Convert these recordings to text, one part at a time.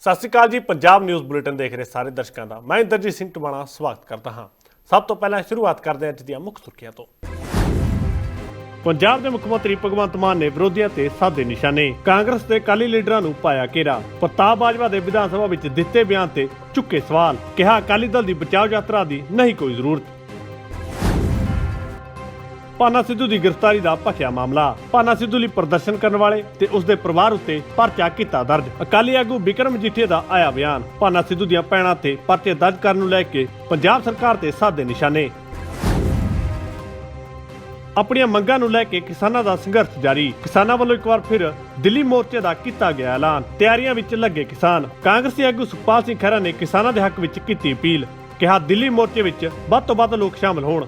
ਸਤਿ ਸ਼੍ਰੀ ਅਕਾਲ ਜੀ, Punjab news bulletin ਦੇਖ ਰਹੇ ਸਾਰੇ ਦਰਸ਼ਕਾਂ ਦਾ। ਮੈਂ ਇੰਦਰਜੀਤ ਸਿੰਘ ਟਵਾਣਾ, ਸਵਾਗਤ ਕਰਦਾ ਹਾਂ। ਸਭ ਤੋਂ ਪਹਿਲਾਂ ਸ਼ੁਰੂਆਤ ਕਰਦੇ ਹਾਂ ਅੱਜ ਦੀਆਂ ਮੁੱਖ ਸੁਰਖੀਆਂ ਤੋਂ। ਪੰਜਾਬ ਦੇ ਮੁੱਖ ਮੰਤਰੀ ਭਗਵੰਤ ਮਾਨ ਨੇ ਵਿਰੋਧੀਆਂ ਤੇ ਸਾਦੇ ਨਿਸ਼ਾਨੇ। ਕਾਂਗਰਸ ਦੇ ਕਾਲੀ ਲੀਡਰਾਂ ਨੂੰ ਪਾਇਆ ਘੇਰਾ। ਪ੍ਰਤਾਪ ਬਾਜਵਾ ਦੇ ਵਿਧਾਨ ਸਭਾ ਵਿੱਚ ਦਿੱਤੇ ਬਿਆਨ ਤੇ ਚੁੱਕੇ ਸਵਾਲ। ਕਿਹਾ ਅਕਾਲੀ ਦਲ ਦੀ ਬਚਾਓ ਯਾਤਰਾ ਦੀ ਨਹੀਂ ਕੋਈ ਜ਼ਰੂਰਤ। ਪਾਨਾ ਸਿੱਧੂ ਦੀ ਗ੍ਰਿਫਤਾਰੀ ਦਾ ਭਖਿਆ ਮਾਮਲਾ। ਪਾਨਾ ਸਿੱਧੂ ਲਈ ਪ੍ਰਦਰਸ਼ਨ ਕਰਨ ਵਾਲੇ ਤੇ ਉਸ ਦੇ ਪਰਿਵਾਰ ਉੱਤੇ ਪਰਚਾ ਕੀਤਾ ਦਰਜ। ਅਕਾਲੀ ਆਗੂ ਵਿਕਰਮ ਮਜੀਠੀਆ ਦਾ ਆਇਆ ਬਿਆਨ। ਪਾਨਾ ਸਿੱਧੂ ਦੀਆਂ ਪੈਣਾ ਤੇ ਪਰਚੇ ਦਰਜ ਕਰਨ ਨੂੰ ਲੈ ਕੇ ਪੰਜਾਬ ਸਰਕਾਰ ਤੇ ਸਾਦੇ ਨਿਸ਼ਾਨੇ। ਆਪਣੀਆਂ ਮੰਗਾਂ ਨੂੰ ਲੈ ਕੇ ਕਿਸਾਨਾਂ ਦਾ ਸੰਘਰਸ਼ ਜਾਰੀ। ਕਿਸਾਨਾਂ ਵੱਲੋਂ ਇੱਕ ਵਾਰ ਫਿਰ ਦਿੱਲੀ ਮੋਰਚੇ ਦਾ ਕੀਤਾ ਗਿਆ ਐਲਾਨ। ਤਿਆਰੀਆਂ ਵਿੱਚ ਲੱਗੇ ਕਿਸਾਨ। ਕਾਂਗਰਸੀ ਆਗੂ ਸੁਖਪਾਲ ਸਿੰਘ ਖਹਿਰਾ ਨੇ ਕਿਸਾਨਾਂ ਦੇ ਹੱਕ ਵਿੱਚ ਕੀਤੀ ਅਪੀਲ। ਕਿਹਾ ਦਿੱਲੀ ਮੋਰਚੇ ਵਿੱਚ ਵੱਧ ਤੋਂ ਵੱਧ ਲੋਕ ਸ਼ਾਮਲ ਹੋਣ।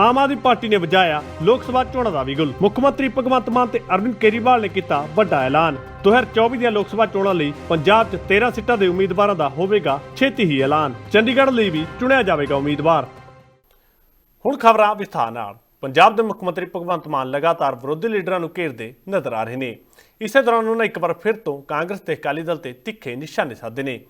ਆਮ ਆਦਮੀ ਪਾਰਟੀ ਨੇ ਵਜਾਇਆ ਲੋਕ ਸਭਾ ਚੋਣਾਂ ਦਾ ਵੀ ਵਿਗੁਲ। ਮੁੱਖ ਮੰਤਰੀ ਭਗਵੰਤ ਮਾਨ ਤੇ ਅਰਵਿੰਦ ਕੇਜਰੀਵਾਲ ਨੇ ਕੀਤਾ ਵੱਡਾ ਐਲਾਨ। 2024 ਦੀਆਂ ਲੋਕ ਸਭਾ ਚੋਣਾਂ ਲਈ ਪੰਜਾਬ 'ਚ 13 ਸੀਟਾਂ ਦੇ ਉਮੀਦਵਾਰਾਂ ਦਾ ਹੋਵੇਗਾ ਛੇਤੀ ਹੀ ਐਲਾਨ। ਚੰਡੀਗੜ੍ਹ ਲਈ ਵੀ ਚੁਣਿਆ ਜਾਵੇਗਾ ਉਮੀਦਵਾਰ। ਹੁਣ ਖਬਰਾਂ ਵਿਸਥਾਰ ਨਾਲ। ਪੰਜਾਬ ਦੇ ਮੁੱਖ ਮੰਤਰੀ ਭਗਵੰਤ ਮਾਨ ਲਗਾਤਾਰ ਵਿਰੋਧੀ ਲੀਡਰਾਂ ਨੂੰ ਘੇਰਦੇ ਨਜ਼ਰ ਆ ਰਹੇ ਨੇ। ਇਸੇ ਦੌਰਾਨ ਉਹਨਾਂ ਇੱਕ ਵਾਰ ਫਿਰ ਤੋਂ ਕਾਂਗਰਸ ਤੇ ਅਕਾਲੀ ਦਲ ਤੇ ਤਿੱਖੇ ਨਿਸ਼ਾਨੇ ਸਾਧੇ ਨੇ।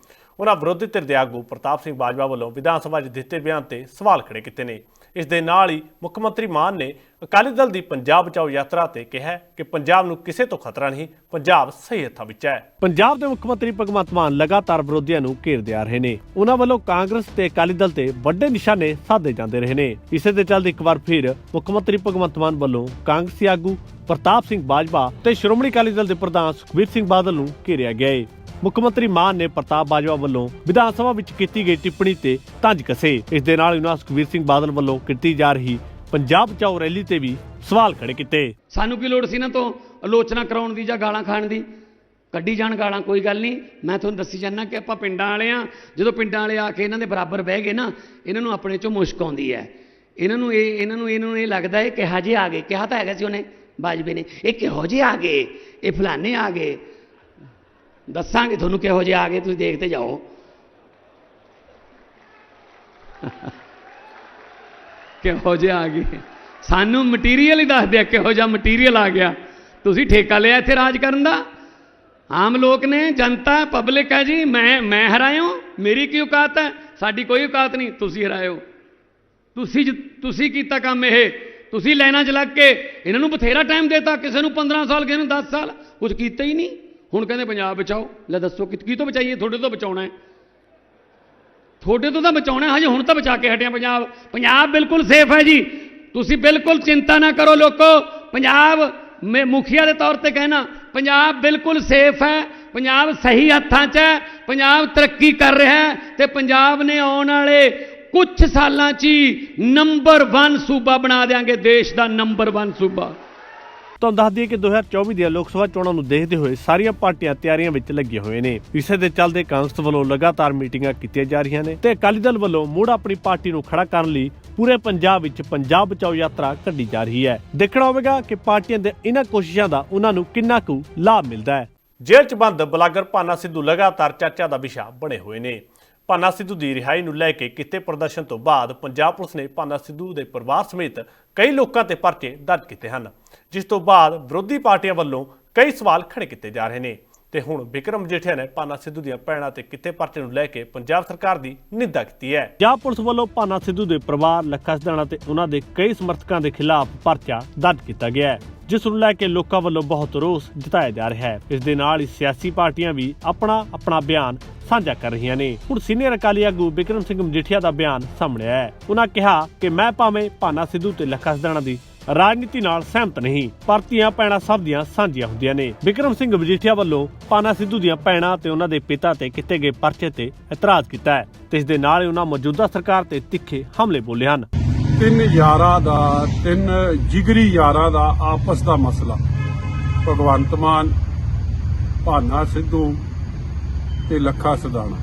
ਉਹਨਾਂ ਵਿਰੋਧੀ ਧਿਰ ਦੇ ਆਗੂ ਪ੍ਰਤਾਪ ਸਿੰਘ ਬਾਜਵਾ ਵੱਲੋਂ ਵਿਧਾਨ ਸਭਾ 'ਚ ਦਿੱਤੇ ਬਿਆਨ ਤੇ ਸਵਾਲ ਖੜੇ ਕੀਤੇ ਨੇ। ਇਸ ਦੇ ਨਾਲ ਹੀ ਮੁੱਖ ਮੰਤਰੀ ਮਾਨ ਨੇ ਅਕਾਲੀ ਦਲ ਦੀ ਪੰਜਾਬ ਬਚਾਓ ਯਾਤਰਾ ਤੇ ਕਿਹਾ ਕਿ ਪੰਜਾਬ ਨੂੰ ਕਿਸੇ ਤੋਂ ਖਤਰਾ ਨਹੀਂ, ਪੰਜਾਬ ਸਹੀ ਹੱਥਾਂ ਵਿੱਚ ਹੈ। ਪੰਜਾਬ ਦੇ ਮੁੱਖ ਮੰਤਰੀ ਭਗਵੰਤ ਮਾਨ ਲਗਾਤਾਰ ਵਿਰੋਧੀਆਂ ਨੂੰ ਘੇਰਦੇ ਆ ਰਹੇ ਨੇ। ਉਹਨਾਂ ਵੱਲੋਂ ਕਾਂਗਰਸ ਤੇ ਅਕਾਲੀ ਦਲ ਤੇ ਵੱਡੇ ਨਿਸ਼ਾਨੇ ਸਾਧੇ ਜਾਂਦੇ ਰਹੇ ਨੇ। ਇਸੇ ਦੇ ਚੱਲਦੇ ਇੱਕ ਵਾਰ ਫਿਰ ਮੁੱਖ ਮੰਤਰੀ ਭਗਵੰਤ ਮਾਨ ਵੱਲੋਂ ਕਾਂਗਰਸੀ ਆਗੂ ਪ੍ਰਤਾਪ ਸਿੰਘ ਬਾਜਵਾ ਤੇ ਸ਼੍ਰੋਮਣੀ ਅਕਾਲੀ ਦਲ ਦੇ ਪ੍ਰਧਾਨ ਸੁਖਬੀਰ ਸਿੰਘ ਬਾਦਲ ਨੂੰ ਘੇਰਿਆ ਗਿਆ ਹੈ ਮੁੱਖ ਮੰਤਰੀ ਮਾਨ ਨੇ ਪ੍ਰਤਾਪ ਬਾਜਵਾ ਵੱਲੋਂ ਵਿਧਾਨ ਸਭਾ ਵਿੱਚ ਕੀਤੀ ਗਈ ਟਿੱਪਣੀ ਤੇ ਤੰਜ ਕਸੇ। ਇਸ ਦੇ ਨਾਲ ਉਹਨਾਂ ਸੁਖਬੀਰ ਸਿੰਘ ਬਾਦਲ ਵੱਲੋਂ ਕੀਤੀ ਜਾ ਰਹੀ ਪੰਜਾਬ ਬਚਾਓ ਰੈਲੀ ਤੇ ਵੀ ਸਵਾਲ ਖੜੇ ਕੀਤੇ। ਸਾਨੂੰ ਕੀ ਲੋੜ ਸੀ ਨਾ ਤੋਂ ਆਲੋਚਨਾ ਕਰਾਉਣ ਦੀ ਜਾਂ ਗਾਲਾਂ ਖਾਣ ਦੀ? ਕੱਢੀ ਜਾਣ ਗਾਲਾਂ, ਕੋਈ ਗੱਲ ਨਹੀਂ। ਮੈਂ ਤੁਹਾਨੂੰ ਦੱਸੀ ਜਾਂਦਾ ਕਿ ਆਪਾਂ ਪਿੰਡਾਂ ਵਾਲੇ ਆ ਜਦੋਂ ਪਿੰਡਾਂ ਵਾਲੇ ਆ ਕੇ ਇਹਨਾਂ ਦੇ ਬਰਾਬਰ ਬਹਿ ਗਏ ਨਾ, ਇਹਨਾਂ ਨੂੰ ਆਪਣੇ ਚੋਂ ਮੁਸ਼ਕ ਆਉਂਦੀ ਹੈ। ਇਹਨਾਂ ਨੂੰ ਇਹ, ਇਹਨਾਂ ਨੂੰ ਇਹਨਾਂ ਨੂੰ ਇਹ ਲੱਗਦਾ ਹੈ ਕਿ ਹਜੇ ਆ ਗਏ। ਕਿਹਾ ਤਾਂ ਹੈਗਾ ਸੀ ਉਹਨੇ, ਬਾਜਵੇ ਨੇ। ਇਹ ਕਿਹੋ ਜਿਹੇ ਆ ਗਏ? ਇਹ ਫਲਾਣੇ ਆ ਗਏ। ਦੱਸਾਂਗੇ ਤੁਹਾਨੂੰ ਕਿਹੋ ਜਿਹੇ ਆ ਗਏ, ਤੁਸੀਂ ਦੇਖਦੇ ਜਾਓ। ਕਿਹੋ ਜਿਹੇ ਆ ਗਏ। ਸਾਨੂੰ ਮਟੀਰੀਅਲ ਹੀ ਦੱਸ ਦਿਆ, ਕਿਹੋ ਜਿਹਾ ਮਟੀਰੀਅਲ ਆ ਗਿਆ। ਤੁਸੀਂ ਠੇਕਾ ਲਿਆ ਇੱਥੇ ਰਾਜ ਕਰਨ ਦਾ? ਆਮ ਲੋਕ ਨੇ, ਜਨਤਾ ਪਬਲਿਕ ਹੈ ਜੀ, ਮੈਂ ਮੈਂ ਹਰਾਇਓ ਮੇਰੀ ਕੀ ਔਕਾਤ ਹੈ? ਸਾਡੀ ਕੋਈ ਔਕਾਤ ਨਹੀਂ, ਤੁਸੀਂ ਹਰਾਇਓ। ਤੁਸੀਂ ਜ- ਤੁਸੀਂ ਕੀਤਾ ਕੰਮ ਇਹ, ਤੁਸੀਂ ਲਾਈਨਾਂ 'ਚ ਲੱਗ ਕੇ, ਇਹਨਾਂ ਨੂੰ ਬਥੇਰਾ ਟਾਈਮ ਦੇਤਾ, ਕਿਸੇ ਨੂੰ 15 ਸਾਲ, ਕਿਸੇ ਨੂੰ 10 ਸਾਲ ਕੁਝ ਕੀਤਾ ਹੀ ਨਹੀਂ। ਹੁਣ ਕਹਿੰਦੇ ਪੰਜਾਬ ਬਚਾਓ। ਲੈ ਦੱਸੋ ਕਿ ਕੀ ਤੋਂ ਬਚਾਈਏ? ਤੁਹਾਡੇ ਤੋਂ ਬਚਾਉਣਾ ਹੈ। ਤੁਹਾਡੇ ਤੋਂ ਤਾਂ ਬਚਾਉਣਾ ਹਜੇ ਹੁਣ ਤਾਂ ਬਚਾ ਕੇ ਹਟਿਆ ਪੰਜਾਬ। ਪੰਜਾਬ ਬਿਲਕੁਲ ਸੇਫ ਹੈ ਜੀ। ਤੁਸੀਂ ਬਿਲਕੁਲ ਚਿੰਤਾ ਨਾ ਕਰੋ ਲੋਕੋ। ਪੰਜਾਬ ਮੈਂ ਮੁਖੀਆ ਦੇ ਤੌਰ ਤੇ ਕਹਿਣਾ, ਪੰਜਾਬ ਬਿਲਕੁਲ ਸੇਫ ਹੈ। ਪੰਜਾਬ ਸਹੀ ਹੱਥਾਂ 'ਚ ਹੈ। ਪੰਜਾਬ ਤਰੱਕੀ ਕਰ ਰਿਹਾ ਹੈ। ਤੇ ਪੰਜਾਬ ਨੇ ਆਉਣ ਵਾਲੇ ਕੁਝ ਸਾਲਾਂ 'ਚ ਹੀ ਨੰਬਰ 1 ਸੂਬਾ ਬਣਾ ਦੇਾਂਗੇ ਦੇਸ਼ ਦਾ ਨੰਬਰ 1 ਸੂਬਾ। ਤੁਹਾਨੂੰ ਦੱਸ ਦਈਏ ਕਿ 2024 ਦੀਆਂ ਲੋਕ ਸਭਾ ਚੋਣਾਂ ਨੂੰ ਦੇਖਦੇ ਹੋਏ ਸਾਰੀਆਂ ਪਾਰਟੀਆਂ ਤਿਆਰੀਆਂ ਵਿੱਚ ਲੱਗੀਆਂ ਹੋਏ ਨੇ। ਇਸੇ ਦੇ ਚੱਲਦੇ ਕਾਂਗਰਸ ਵੱਲੋਂ ਲਗਾਤਾਰ ਮੀਟਿੰਗਾਂ ਕੀਤੀਆਂ ਜਾ ਰਹੀਆਂ ਨੇ ਤੇ ਅਕਾਲੀ ਦਲ ਵੱਲੋਂ ਮੁੜ ਆਪਣੀ ਪਾਰਟੀ ਨੂੰ ਖੜਾ ਕਰਨ ਲਈ ਪੂਰੇ ਪੰਜਾਬ ਵਿੱਚ ਪੰਜਾਬ ਬਚਾਓ ਯਾਤਰਾ ਕੱਢੀ ਜਾ ਰਹੀ ਹੈ। ਦੇਖਣਾ ਹੋਵੇਗਾ ਕਿ ਪਾਰਟੀਆਂ ਦੇ ਇਹਨਾਂ ਕੋਸ਼ਿਸ਼ਾਂ ਦਾ ਉਹਨਾਂ ਨੂੰ ਕਿੰਨਾ ਕੁ ਲਾਭ ਮਿਲਦਾ ਹੈ। ਜੇਲ੍ਹ 'ਚ ਬੰਦ, ਬਲਾਗਰ ਪਾਨਾ ਸਿੱਧੂ ਲਗਾਤਾਰ ਚਰਚਾ ਦਾ ਵਿਸ਼ਾ ਬਣੇ ਹੋਏ ਨੇ। ਭਾਨਾ ਸਿੱਧੂ ਦੀ ਰਿਹਾਈ ਨੂੰ ਲੈ ਕੇ ਕੀਤੇ ਪ੍ਰਦਰਸ਼ਨ ਤੋਂ ਬਾਅਦ ਪੰਜਾਬ ਪੁਲਿਸ ਨੇ ਭਾਨਾ ਸਿੱਧੂ ਦੇ ਪਰਿਵਾਰ ਸਮੇਤ ਕਈ ਲੋਕਾਂ ਤੇ ਪਰਚੇ ਦਰਜ ਕੀਤੇ ਹਨ, ਜਿਸ ਤੋਂ ਬਾਅਦ ਵਿਰੋਧੀ ਪਾਰਟੀਆਂ ਵੱਲੋਂ ਕਈ ਸਵਾਲ ਖੜੇ ਕੀਤੇ ਜਾ ਰਹੇ ਨੇ। ਤੇ ਹੁਣ ਵਿਕਰਮ ਜੇਠਿਆ ਨੇ ਪਾਨਾ ਸਿੱਧੂ ਦੀਆਂ ਭੈਣਾਂ ਤੇ ਕਿਤੇ ਪਰਚੇ ਨੂੰ ਲੈ ਕੇ ਪੰਜਾਬ ਸਰਕਾਰ ਦੀ ਨਿੰਦਾ ਕੀਤੀ ਹੈ। ਪੰਜਾਬ ਪੁਲਿਸ ਵੱਲੋਂ ਪਾਨਾ ਸਿੱਧੂ ਦੇ ਪਰਿਵਾਰ, ਲੱਖਾ ਸਿਧਾਣਾ ਤੇ ਉਹਨਾਂ ਦੇ ਕਈ ਸਮਰਥਕਾਂ ਦੇ ਖਿਲਾਫ ਪਰਚਾ ਦਰਜ ਕੀਤਾ ਗਿਆ ਹੈ, ਜਿਸ ਨੂੰ ਲੈ ਕੇ ਲੋਕਾਂ ਵੱਲੋਂ ਬਹੁਤ ਰੋਸ ਜਤਾਇਆ ਜਾ ਰਿਹਾ ਹੈ। ਇਸ ਦੇ ਨਾਲ ਹੀ ਸਿਆਸੀ ਪਾਰਟੀਆਂ ਵੀ ਆਪਣਾ ਆਪਣਾ ਬਿਆਨ ਸਾਂਝਾ ਕਰ ਰਹੀਆਂ ਨੇ। ਹੁਣ ਸੀਨੀਅਰ ਅਕਾਲੀ ਆਗੂ ਬਿਕਰਮ ਸਿੰਘ ਮਜੀਠੀਆ ਦਾ ਬਿਆਨ ਸਾਹਮਣੇ ਆਇਆ ਹੈ। ਉਹਨਾਂ ਕਿਹਾ ਕਿ ਮੈਂ ਭਾਵੇਂ ਪਾਨਾ ਸਿੱਧੂ ਤੇ ਲੱਖਾ ਸਦਾਣਾ ਦੀ ਰਾਜਨੀਤੀ ਨਾਲ ਸਹਿਮਤ ਨਹੀਂ। ਪਰਤੀਆਂ ਪੈਣਾ ਸਭ ਦੀਆਂ ਸਾਂਝੀਆਂ ਹੁੰਦੀਆਂ ਨੇ। ਵਿਕਰਮ ਸਿੰਘ ਮਜੀਠੀਆ ਵੱਲੋਂ ਪਾਨਾ ਸਿੱਧੂ ਦੀਆਂ ਪੈਣਾ ਤੇ ਉਹਨਾਂ ਦੇ ਪਿਤਾ ਤੇ ਕੀਤੇ ਗਏ ਪਰਚੇ ਤੇ ਇਤਰਾਜ਼ ਕੀਤਾ ਹੈ। ਤੇ ਇਸ ਦੇ ਨਾਲ ਹੀ ਉਹਨਾਂ ਮੌਜੂਦਾ ਸਰਕਾਰ ਤੇ ਤਿੱਖੇ ਹਮਲੇ ਬੋਲੇ ਹਨ। ਤਿੰਨ ਯਾਰਾਂ ਦਾ, ਤਿੰਨ ਜਿਗਰੀ ਯਾਰਾਂ ਦਾ ਆਪਸ ਦਾ ਮਸਲਾ। ਭਗਵੰਤ ਮਾਨ ਭਾਨਾ ਸਿੱਧੂ ਤੇ ਲੱਖਾ ਸਦਾਣਾ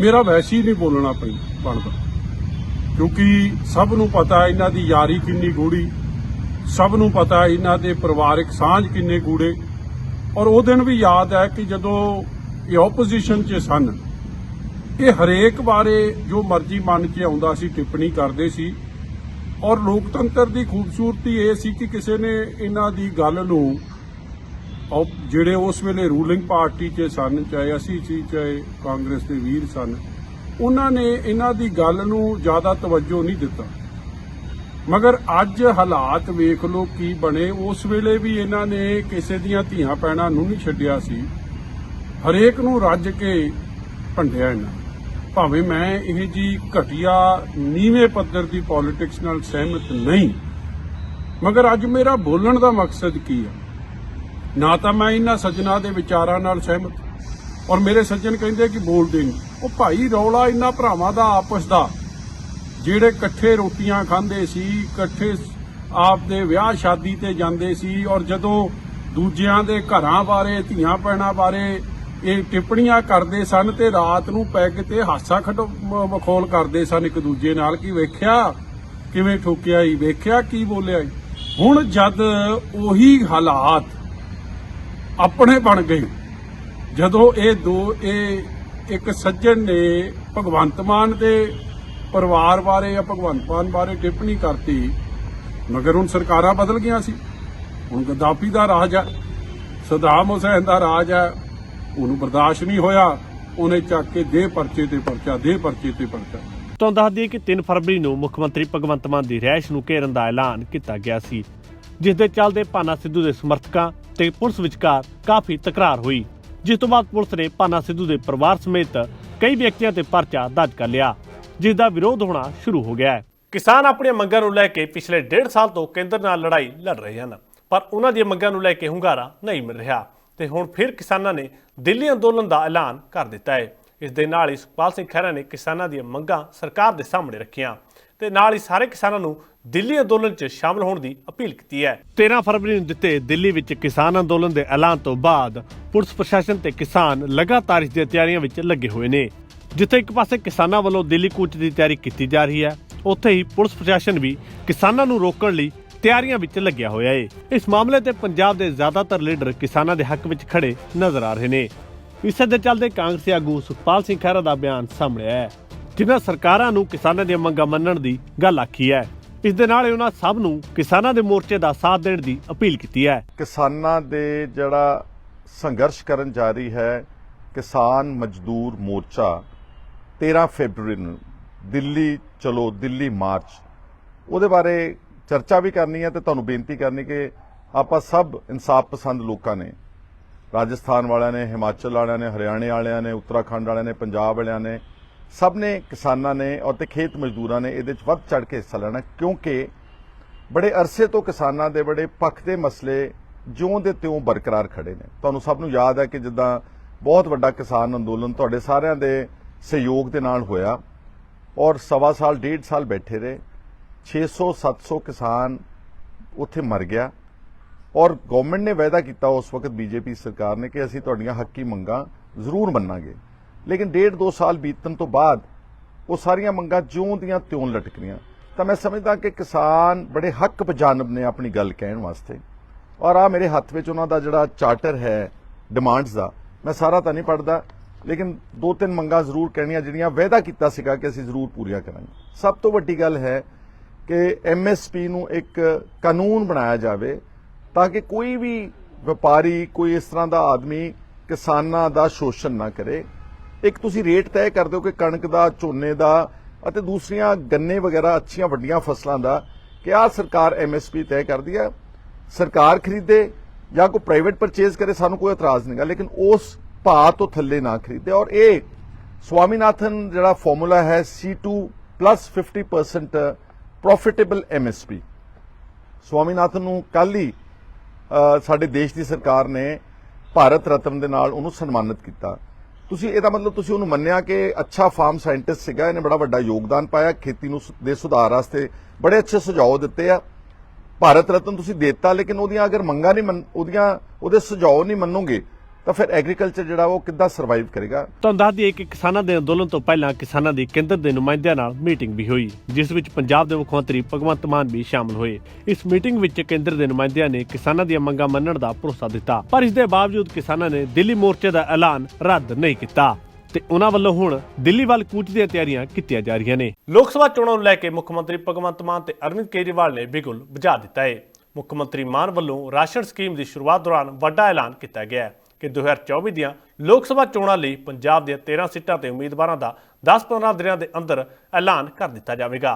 ਮੇਰਾ ਵੈਸੇ ਹੀ ਨਹੀਂ ਬੋਲਣਾ ਪਈ, ਬਣਦਾ। ਕਿਉਂਕਿ ਸਭ ਨੂੰ ਪਤਾ ਇਹਨਾਂ ਦੀ ਯਾਰੀ ਕਿੰਨੀ ਗੂੜੀ ਸਭ ਨੂੰ ਪਤਾ ਇਹਨਾਂ ਦੇ ਪਰਿਵਾਰਕ ਸਾਂਝ ਕਿੰਨੇ ਗੂੜੇ ਔਰ ਉਹ ਦਿਨ ਵੀ ਯਾਦ ਹੈ ਕਿ ਜਦੋਂ ਇਹ ਆਪੋਜੀਸ਼ਨ 'ਚ ਸਨ, ਇਹ ਹਰੇਕ ਬਾਰੇ ਜੋ ਮਰਜ਼ੀ ਮਨ 'ਚ ਆਉਂਦਾ ਸੀ, ਟਿੱਪਣੀ ਕਰਦੇ ਸੀ। ਔਰ ਲੋਕਤੰਤਰ ਦੀ ਖੂਬਸੂਰਤੀ ਇਹ ਸੀ ਕਿ ਕਿਸੇ ਨੇ ਇਹਨਾਂ ਦੀ ਗੱਲ ਨੂੰ ਜਿਹੜੇ ਉਸ ਵੇਲੇ ਰੂਲਿੰਗ ਪਾਰਟੀ 'ਚ ਸਨ, ਚਾਹੇ ਅਸੀਂ ਸੀ, ਚਾਹੇ ਕਾਂਗਰਸ ਦੇ ਵੀਰ ਸਨ, ਉਹਨਾਂ ਨੇ ਇਹਨਾਂ ਦੀ ਗੱਲ ਨੂੰ ਜ਼ਿਆਦਾ ਤਵੱਜੋ ਨਹੀਂ ਦਿੱਤਾ। ਮਗਰ ਅੱਜ ਹਾਲਾਤ ਵੇਖ ਲਓ ਕੀ ਬਣੇ। ਉਸ ਵੇਲੇ ਵੀ ਇਹਨਾਂ ਨੇ ਕਿਸੇ ਦੀਆਂ ਧੀਆਂ ਪੈਣਾ ਨੂੰ ਨਹੀਂ ਛੱਡਿਆ ਸੀ। ਹਰੇਕ ਨੂੰ ਰੱਜ ਕੇ ਭੰਡਿਆ ਇਹਨਾਂ ਭਾਵੇਂ ਮੈਂ ਇਹ ਜੀ ਘਟੀਆ ਨੀਵੇਂ ਪੱਧਰ ਦੀ ਪੋਲਿਟਿਕਸ ਨਾਲ ਸਹਿਮਤ ਨਹੀਂ, ਮਗਰ ਅੱਜ ਮੇਰਾ ਬੋਲਣ ਦਾ ਮਕਸਦ ਕੀ ਹੈ ਨਾ ਤਾਂ ਮੈਂ ਇਹਨਾਂ ਸੱਜਣਾ ਦੇ ਵਿਚਾਰਾਂ ਨਾਲ ਸਹਿਮਤ, ਔਰ ਮੇਰੇ ਸੱਜਣ ਕਹਿੰਦੇ ਕਿ ਬੋਲਦੇ ਨਹੀਂ। ਉਹ ਭਾਈ ਰੌਲਾ ਇਹਨਾਂ ਭਰਾਵਾਂ ਦਾ, ਆਪਸ ਦਾ। ਜਿਹੜੇ ਇਕੱਠੇ ਰੋਟੀਆਂ ਖਾਂਦੇ ਸੀ, ਇਕੱਠੇ ਆਪ ਦੇ ਵਿਆਹ ਸ਼ਾਦੀ ਤੇ ਜਾਂਦੇ ਸੀ ਔਰ ਜਦੋਂ ਦੂਜਿਆਂ ਦੇ ਘਰਾਂ ਬਾਰੇ, ਧੀਆਂ ਪੈਣਾ ਬਾਰੇ ਇਹ ਟਿੱਪਣੀਆਂ ਕਰਦੇ ਸਨ ਤੇ ਰਾਤ ਨੂੰ ਪੈਗ ਤੇ ਹਾਸਾ ਖਟ ਮਖੌਲ ਕਰਦੇ ਸਨ ਇੱਕ ਦੂਜੇ ਨਾਲ, ਕਿ ਵੇਖਿਆ ਕਿਵੇਂ ਠੋਕਿਆ ਹੀ ਵੇਖਿਆ ਕੀ ਬੋਲਿਆ ਈ। ਹੁਣ ਜਦ ਉਹੀ ਹਾਲਾਤ ਆਪਣੇ ਬਣ ਗਏ, ਜਦੋਂ ਇਹ ਦੋ, ਇਹ ਇੱਕ ਸੱਜਣ ਨੇ ਭਗਵੰਤ ਮਾਨ ਦੇ ਪਰਿਵਾਰ ਬਾਰੇ ਜਾਂ ਭਗਵੰਤ ਮਾਨ ਬਾਰੇ ਟਿੱਪਣੀ ਕਰਤੀ, ਮਗਰ ਹੁਣ ਸਰਕਾਰਾਂ ਬਦਲ ਗਈਆਂ ਸੀ। ਹੁਣ ਗੱਦਾਫੀ ਦਾ ਰਾਜ ਹੈ, ਸਦਾਮ ਹੁਸੈਨ ਦਾ ਰਾਜ ਹੈ, ਉਹਨੂੰ ਬਰਦਾਸ਼ਤ ਨਹੀਂ ਹੋਇਆ, ਉਹਨੇ ਚੱਕ ਕੇ ਦੇ ਪਰਚੇ ਤੇ ਪਰਚਾ, ਦੇ ਪਰਚੇ ਤੇ ਪਰਚਾ। ਤੁਹਾਨੂੰ ਦੱਸ ਦਈਏ ਕਿ 3 ਫਰਵਰੀ ਨੂੰ ਮੁੱਖ ਮੰਤਰੀ ਭਗਵੰਤ ਮਾਨ ਦੀ ਰਹਿਸ਼ ਨੂੰ ਘੇਰਨ ਦਾ ਐਲਾਨ ਕੀਤਾ ਗਿਆ ਸੀ, ਜਿਸ ਦੇ ਚੱਲਦੇ ਪਾਨਾ ਸਿੱਧੂ ਦੇ ਸਮਰਥਕਾਂ ਤੇ ਪੁਲਿਸ ਵਿਚਕਾਰ ਕਾਫੀ ਤਕਰਾਰ ਹੋਈ, ਜਿਸ ਤੋਂ ਬਾਅਦ ਪੁਲਿਸ ਨੇ ਪਾਨਾ ਸਿੱਧੂ ਦੇ ਪਰਿਵਾਰ ਸਮੇਤ ਕਈ ਵਿਅਕਤੀਆਂ ਤੇ ਪਰਚਾ ਦਰਜ ਕਰ ਲਿਆ। ਜਿਸ ਦਾ ਵਿਰੋਧ ਹੋਣਾ ਸ਼ੁਰੂ ਹੋ ਗਿਆ ਹੈ। ਕਿਸਾਨ ਆਪਣੀਆਂ ਮੰਗਾਂ ਨੂੰ ਲੈ ਕੇ ਪਿਛਲੇ ਡੇਢ ਸਾਲ ਤੋਂ ਕੇਂਦਰ ਨਾਲ ਲੜਾਈ ਲੜ ਰਹੇ ਹਨ, ਪਰ ਉਹਨਾਂ ਦੀਆਂ ਮੰਗਾਂ ਨੂੰ ਲੈ ਕੇ ਹੁੰਗਾਰਾ ਨਹੀਂ ਮਿਲ ਰਿਹਾ ਤੇ ਹੁਣ ਫਿਰ ਕਿਸਾਨਾਂ ਨੇ ਦਿੱਲੀ ਅੰਦੋਲਨ ਦਾ ਐਲਾਨ ਕਰ ਦਿੱਤਾ ਹੈ। ਇਸ ਦੇ ਨਾਲ ਹੀ ਸੁਖਪਾਲ ਸਿੰਘ ਖਹਿਰਾ ਨੇ ਕਿਸਾਨਾਂ ਦੀਆਂ ਮੰਗਾਂ ਸਰਕਾਰ ਦੇ ਸਾਹਮਣੇ ਰੱਖੀਆਂ ਤੇ ਨਾਲ ਹੀ ਸਾਰੇ ਕਿਸਾਨਾਂ ਨੂੰ ਦਿੱਲੀ ਅੰਦੋਲਨ 'ਚ ਸ਼ਾਮਲ ਹੋਣ ਦੀ ਅਪੀਲ ਕੀਤੀ ਹੈ। 13 ਫਰਵਰੀ ਨੂੰ ਦਿੱਤੇ ਦਿੱਲੀ ਵਿੱਚ ਕਿਸਾਨ ਅੰਦੋਲਨ ਦੇ ਐਲਾਨ ਤੋਂ ਬਾਅਦ ਪੁਲਿਸ ਪ੍ਰਸ਼ਾਸਨ ਤੇ ਕਿਸਾਨ ਲਗਾਤਾਰ ਇਸ ਦੀਆਂ ਤਿਆਰੀਆਂ ਵਿੱਚ ਲੱਗੇ ਹੋਏ ਨੇ। ਜਿੱਥੇ ਇੱਕ ਪਾਸੇ ਕਿਸਾਨਾਂ ਵੱਲੋਂ ਦਿੱਲੀ ਕੂਚ ਦੀ ਤਿਆਰੀ ਕੀਤੀ ਜਾ ਰਹੀ ਹੈ, ਉੱਥੇ ਹੀ ਪੁਲਿਸ ਪ੍ਰਸ਼ਾਸਨ ਵੀ ਕਿਸਾਨਾਂ ਨੂੰ ਰੋਕਣ ਲਈ ਤਿਆਰੀਆਂ ਵਿੱਚ ਲੱਗਿਆ ਹੋਇਆ ਹੈ ਇਸ ਮਾਮਲੇ ਤੇ ਪੰਜਾਬ ਦੇ ਜ਼ਿਆਦਾਤਰ ਲੀਡਰ ਕਿਸਾਨਾਂ ਦੇ ਹੱਕ ਵਿੱਚ ਖੜੇ ਨਜ਼ਰ ਆ ਰਹੇ ਨੇ। ਇਸੇ ਦੇ ਚੱਲਦੇ ਕਾਂਗਰਸੀ ਆਗੂ ਸੁਖਪਾਲ ਸਿੰਘ ਖਹਿਰਾ ਦਾ ਬਿਆਨ ਸਾਹਮਣੇ ਆਇਆ ਜਿਨ੍ਹਾਂ ਸਰਕਾਰਾਂ ਨੂੰ ਕਿਸਾਨਾਂ ਦੀਆਂ ਮੰਗਾਂ ਮੰਨਣ ਦੀ ਗੱਲ ਆਖੀ ਹੈ। ਇਸ ਦੇ ਨਾਲ ਹੀ ਉਹਨਾਂ ਸਭ ਨੂੰ ਕਿਸਾਨਾਂ ਦੇ ਮੋਰਚੇ ਦਾ ਸਾਥ ਦੇਣ ਦੀ ਅਪੀਲ ਕੀਤੀ ਹੈ। ਕਿਸਾਨਾਂ ਦੇ ਜਿਹੜਾ ਸੰਘਰਸ਼ ਕਰਨ ਜਾਰੀ ਹੈ ਕਿਸਾਨ ਮਜ਼ਦੂਰ ਮੋਰਚਾ 13 ਫਰਵਰੀ ਨੂੰ ਦਿੱਲੀ, ਚਲੋ ਦਿੱਲੀ, ਮਾਰਚ। ਉਹਦੇ ਬਾਰੇ ਚਰਚਾ ਵੀ ਕਰਨੀ ਹੈ ਤੇ ਤੁਹਾਨੂੰ ਬੇਨਤੀ ਕਰਨੀ ਕਿ ਆਪਾਂ ਸਭ ਇਨਸਾਫ ਪਸੰਦ ਲੋਕਾਂ ਨੇ। ਰਾਜਸਥਾਨ ਵਾਲਿਆਂ ਨੇ, ਹਿਮਾਚਲ ਵਾਲਿਆਂ ਨੇ, ਹਰਿਆਣੇ ਵਾਲਿਆਂ ਨੇ, ਉੱਤਰਾਖੰਡ ਵਾਲਿਆਂ ਨੇ, ਪੰਜਾਬ ਵਾਲਿਆਂ ਨੇ, ਸਭ ਨੇ ਕਿਸਾਨਾਂ ਨੇ ਔਰ ਤੇ ਖੇਤ ਮਜ਼ਦੂਰਾਂ ਨੇ ਇਹਦੇ ਵਿੱਚ ਵੱਧ ਚੜ ਕੇ ਹਿੱਸਾ ਲੈਣਾ ਕਿਉਂਕਿ ਬੜੇ ਅਰਸੇ ਤੋਂ ਕਿਸਾਨਾਂ ਦੇ ਬੜੇ ਪੱਖ ਦੇ ਮਸਲੇ ਜਿਉਂ ਦੇ ਤਿਉਂ ਬਰਕਰਾਰ ਖੜੇ ਨੇ। ਤੁਹਾਨੂੰ ਸਭ ਨੂੰ ਯਾਦ ਹੈ ਕਿ ਜਿੱਦਾਂ ਬਹੁਤ ਵੱਡਾ ਕਿਸਾਨ ਅੰਦੋਲਨ ਤੁਹਾਡੇ ਸਾਰਿਆਂ ਦੇ ਸਹਿਯੋਗ ਦੇ ਨਾਲ ਹੋਇਆ ਔਰ ਸਵਾ ਸਾਲ, ਡੇਢ ਸਾਲ ਬੈਠੇ ਰਹੇ। 600 700 ਕਿਸਾਨ ਉੱਥੇ ਮਰ ਗਿਆ ਔਰ ਗਵਰਨਮੈਂਟ ਨੇ ਵਾਅਦਾ ਕੀਤਾ ਉਸ ਵਕਤ ਬੀਜੇਪੀ ਸਰਕਾਰ ਨੇ ਕਿ ਅਸੀਂ ਤੁਹਾਡੀਆਂ ਹੱਕੀ ਮੰਗਾਂ ਜ਼ਰੂਰ ਮੰਨਾਂਗੇ। ਲੇਕਿਨ ਡੇਢ ਦੋ ਸਾਲ ਬੀਤਣ ਤੋਂ ਬਾਅਦ ਉਹ ਸਾਰੀਆਂ ਮੰਗਾਂ ਜਿਉਂ ਦੀਆਂ ਤਿਉਂ ਲਟਕੀਆਂ ਤਾਂ ਮੈਂ ਸਮਝਦਾ ਕਿ ਕਿਸਾਨ ਬੜੇ ਹੱਕ ਪਜਾਨਬ ਨੇ ਆਪਣੀ ਗੱਲ ਕਹਿਣ ਵਾਸਤੇ। ਔਰ ਆ ਮੇਰੇ ਹੱਥ ਵਿੱਚ ਉਹਨਾਂ ਦਾ ਜਿਹੜਾ ਚਾਰਟਰ ਹੈ ਡਿਮਾਂਡਸ ਦਾ, ਮੈਂ ਸਾਰਾ ਤਾਂ ਨਹੀਂ ਪੜਦਾ ਲੇਕਿਨ ਦੋ ਤਿੰਨ ਮੰਗਾਂ ਜ਼ਰੂਰ ਕਹਿਣੀਆਂ, ਜਿਹੜੀਆਂ ਵਾਅਦਾ ਕੀਤਾ ਸੀਗਾ ਕਿ ਅਸੀਂ ਜ਼ਰੂਰ ਪੂਰੀਆਂ ਕਰਾਂਗੇ। ਸਭ ਤੋਂ ਵੱਡੀ ਗੱਲ ਹੈ ਕਿ ਐਮਐਸਪੀ ਨੂੰ ਇੱਕ ਕਾਨੂੰਨ ਬਣਾਇਆ ਜਾਵੇ ਤਾਂ ਕਿ ਕੋਈ ਵੀ ਵਪਾਰੀ, ਕੋਈ ਇਸ ਤਰ੍ਹਾਂ ਦਾ ਆਦਮੀ ਕਿਸਾਨਾਂ ਦਾ ਸ਼ੋਸ਼ਣ ਨਾ ਕਰੇ। ਇੱਕ ਤੁਸੀਂ ਰੇਟ ਤੈਅ ਕਰ ਦਿਓ ਕਿ ਕਣਕ ਦਾ, ਝੋਨੇ ਦਾ ਅਤੇ ਦੂਸਰੀਆਂ ਗੰਨੇ ਵਗੈਰਾ, ਅੱਛੀਆਂ ਵੱਡੀਆਂ ਫਸਲਾਂ ਦਾ, ਕਿ ਆਹ ਸਰਕਾਰ ਐਮਐਸਪੀ ਤੈਅ ਕਰਦੀ ਹੈ। ਸਰਕਾਰ ਖਰੀਦੇ ਜਾਂ ਕੋਈ ਪ੍ਰਾਈਵੇਟ ਪਰਚੇਜ਼ ਕਰੇ, ਸਾਨੂੰ ਕੋਈ ਇਤਰਾਜ਼ ਨਹੀਂਗਾ ਲੇਕਿਨ ਉਸ ਭਾਅ ਤੋਂ ਥੱਲੇ ਨਾ ਖਰੀਦੇ। ਔਰ ਇਹ ਸਵਾਮੀਨਾਥਨ ਜਿਹੜਾ ਫਾਰਮੂਲਾ ਹੈ C2 50% ਪ੍ਰੋਫਿਟੇਬਲ ਐਮਐਸਪੀ ਸਵਾਮੀਨਾਥਨ ਨੂੰ ਕੱਲ ਹੀ ਸਾਡੇ ਦੇਸ਼ ਦੀ ਸਰਕਾਰ ਨੇ ਭਾਰਤ ਰਤਨ ਦੇ ਨਾਲ ਉਹਨੂੰ ਸਨਮਾਨਿਤ ਕੀਤਾ। ਤੁਸੀਂ ਇਹਦਾ ਮਤਲਬ ਤੁਸੀਂ ਉਹਨੂੰ ਮੰਨਿਆ ਕਿ ਅੱਛਾ ਫਾਰਮ ਸਾਇੰਟਿਸਟ ਸੀਗਾ, ਇਹਨੇ ਬੜਾ ਵੱਡਾ ਯੋਗਦਾਨ ਪਾਇਆ, ਖੇਤੀ ਨੂੰ ਦੇ ਸੁਧਾਰ ਵਾਸਤੇ ਬੜੇ ਅੱਛੇ ਸੁਝਾਅ ਦਿੱਤੇ ਆ। ਭਾਰਤ ਰਤਨ ਤੁਸੀਂ ਦਿੱਤਾ, ਲੇਕਿਨ ਉਹਦੀਆਂ ਅਗਰ ਮੰਗਾਂ ਨਹੀਂ ਮੰਨ- ਉਹਦੀਆਂ, ਉਹਦੇ ਸੁਝਾਅ ਨਹੀਂ ਮੰਨੋਗੇ ਤਾਂ ਫਿਰ ਐਗਰੀਕਲਚਰ ਜਿਹੜਾ ਉਹ ਕਿੱਦਾਂ ਸਰਵਾਈਵ ਕਰੇਗਾ? ਤੁਹਾਨੂੰ ਦੱਸ ਦਈਏ ਕਿ ਕਿਸਾਨਾਂ ਦੇ ਅੰਦੋਲਨ ਤੋਂ ਪਹਿਲਾਂ ਕਿਸਾਨਾਂ ਦੀ ਕੇਂਦਰ ਦੇ ਨੁਮਾਇੰਦਿਆਂ ਨਾਲ ਮੀਟਿੰਗ ਵੀ ਹੋਈ ਜਿਸ ਵਿੱਚ ਪੰਜਾਬ ਦੇ ਮੁੱਖ ਮੰਤਰੀ ਭਗਵੰਤ ਮਾਨ ਵੀ ਸ਼ਾਮਲ ਹੋਏ। ਇਸ ਮੀਟਿੰਗ ਵਿੱਚ ਕੇਂਦਰ ਦੇ ਨੁਮਾਇੰਦਿਆਂ ਨੇ ਕਿਸਾਨਾਂ ਦੀਆਂ ਮੰਗਾਂ ਮੰਨਣ ਦਾ ਭਰੋਸਾ ਦਿੱਤਾ ਪਰ ਇਸ ਦੇ ਬਾਵਜੂਦ ਕਿਸਾਨਾਂ ਨੇ ਦਿੱਲੀ ਮੋਰਚੇ ਦਾ ਐਲਾਨ ਰੱਦ ਨਹੀਂ ਕੀਤਾ। ਤੇ ਉਹਨਾਂ ਵੱਲੋਂ ਹੁਣ ਦਿੱਲੀ ਵੱਲ ਕੂਚ ਦੀਆਂ ਤਿਆਰੀਆਂ ਕੀਤੀਆਂ ਜਾ ਰਹੀਆਂ ਨੇ। ਲੋਕ ਸਭਾ ਚੋਣਾਂ ਨੂੰ ਲੈ ਕੇ ਮੁੱਖ ਮੰਤਰੀ ਭਗਵੰਤ ਮਾਨ ਤੇ ਅਰਵਿੰਦ ਕੇਜਰੀਵਾਲ ਨੇ ਬਿਗੁਲ ਬੁਝਾ ਦਿੱਤਾ ਹੈ ਮੁੱਖ ਮੰਤਰੀ ਮਾਨ ਵੱਲੋਂ ਰਾਸ਼ਨ ਸਕੀਮ ਦੀ ਸ਼ੁਰੂਆਤ ਦੌਰਾਨ ਵੱਡਾ ਐਲਾਨ ਕੀਤਾ ਗਿਆ। ਹੈ ਕਿ 2024 ਦੀਆਂ ਲੋਕ ਸਭਾ ਚੋਣਾਂ ਲਈ ਪੰਜਾਬ ਦੀਆਂ 13 ਸੀਟਾਂ ਤੇ ਉਮੀਦਵਾਰਾਂ ਦਾ 10-15 ਦਿਨਾਂ ਦੇ ਅੰਦਰ ਐਲਾਨ ਕਰ ਦਿੱਤਾ ਜਾਵੇਗਾ।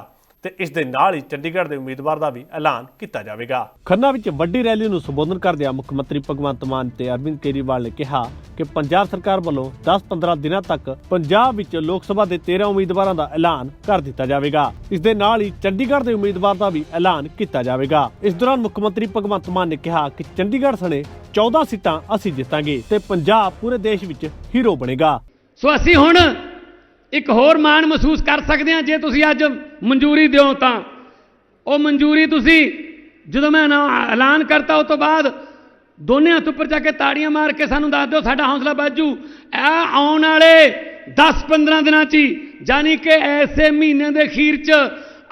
ਤੇ ਇਸ ਦੇ ਨਾਲ ਹੀ ਚੰਡੀਗੜ੍ਹ ਦੇ ਉਮੀਦਵਾਰ ਦਾ ਵੀ ਐਲਾਨ ਕੀਤਾ ਜਾਵੇਗਾ। ਖੰਨਾ ਵਿੱਚ ਵੱਡੀ ਰੈਲੀ ਨੂੰ ਸੰਬੋਧਨ ਕਰਦਿਆਂ ਮੁੱਖ ਮੰਤਰੀ ਭਗਵੰਤ ਮਾਨ ਤੇ ਅਰਵਿੰਦ ਕੇਜਰੀਵਾਲ ਨੇ ਕਿਹਾ ਕਿ ਪੰਜਾਬ ਸਰਕਾਰ ਵੱਲੋਂ 10-15 ਦਿਨਾਂ ਤੱਕ ਪੰਜਾਬ ਵਿੱਚ ਲੋਕ ਸਭਾ ਦੇ 13 ਉਮੀਦਵਾਰਾਂ ਦਾ ਐਲਾਨ ਕਰ ਦਿੱਤਾ ਜਾਵੇਗਾ। ਇਸ ਦੇ ਨਾਲ ਹੀ ਚੰਡੀਗੜ੍ਹ ਦੇ ਉਮੀਦਵਾਰ ਦਾ ਵੀ ਐਲਾਨ ਕੀਤਾ ਜਾਵੇਗਾ। ਇਸ ਦੌਰਾਨ ਮੁੱਖ ਮੰਤਰੀ ਭਗਵੰਤ ਮਾਨ ਨੇ ਕਿਹਾ ਕਿ ਚੰਡੀਗੜ੍ਹ ਸਣੇ 14 ਸੀਟਾਂ ਅਸੀਂ ਜਿੱਤਾਂਗੇ ਤੇ ਪੰਜਾਬ ਪੂਰੇ ਦੇਸ਼ ਵਿੱਚ ਹੀਰੋ ਬਣੇਗਾ। ਸੋ ਅਸੀਂ ਹੁਣ ਇੱਕ ਹੋਰ ਮਾਣ ਮਹਿਸੂਸ ਕਰ ਸਕਦੇ ਹਾਂ, ਜੇ ਤੁਸੀਂ ਅੱਜ ਮਨਜ਼ੂਰੀ ਦਿਓ ਤਾਂ। ਉਹ ਮਨਜ਼ੂਰੀ ਤੁਸੀਂ ਜਦੋਂ ਮੈਂ ਨਾ- ਐਲਾਨ ਕਰਤਾ ਉਸ ਤੋਂ ਬਾਅਦ ਦੋਨੇ ਹੱਥ ਉੱਪਰ ਜਾ ਕੇ ਤਾੜੀਆਂ ਮਾਰ ਕੇ ਸਾਨੂੰ ਦੱਸ ਦਿਓ, ਸਾਡਾ ਹੌਸਲਾ ਬਾਜੂ ਇਹ ਆਉਣ ਵਾਲੇ 10-15 ਦਿਨਾਂ 'ਚ ਹੀ, ਯਾਨੀ ਕਿ ਐਸੇ ਮਹੀਨੇ ਦੇ ਅਖੀਰ 'ਚ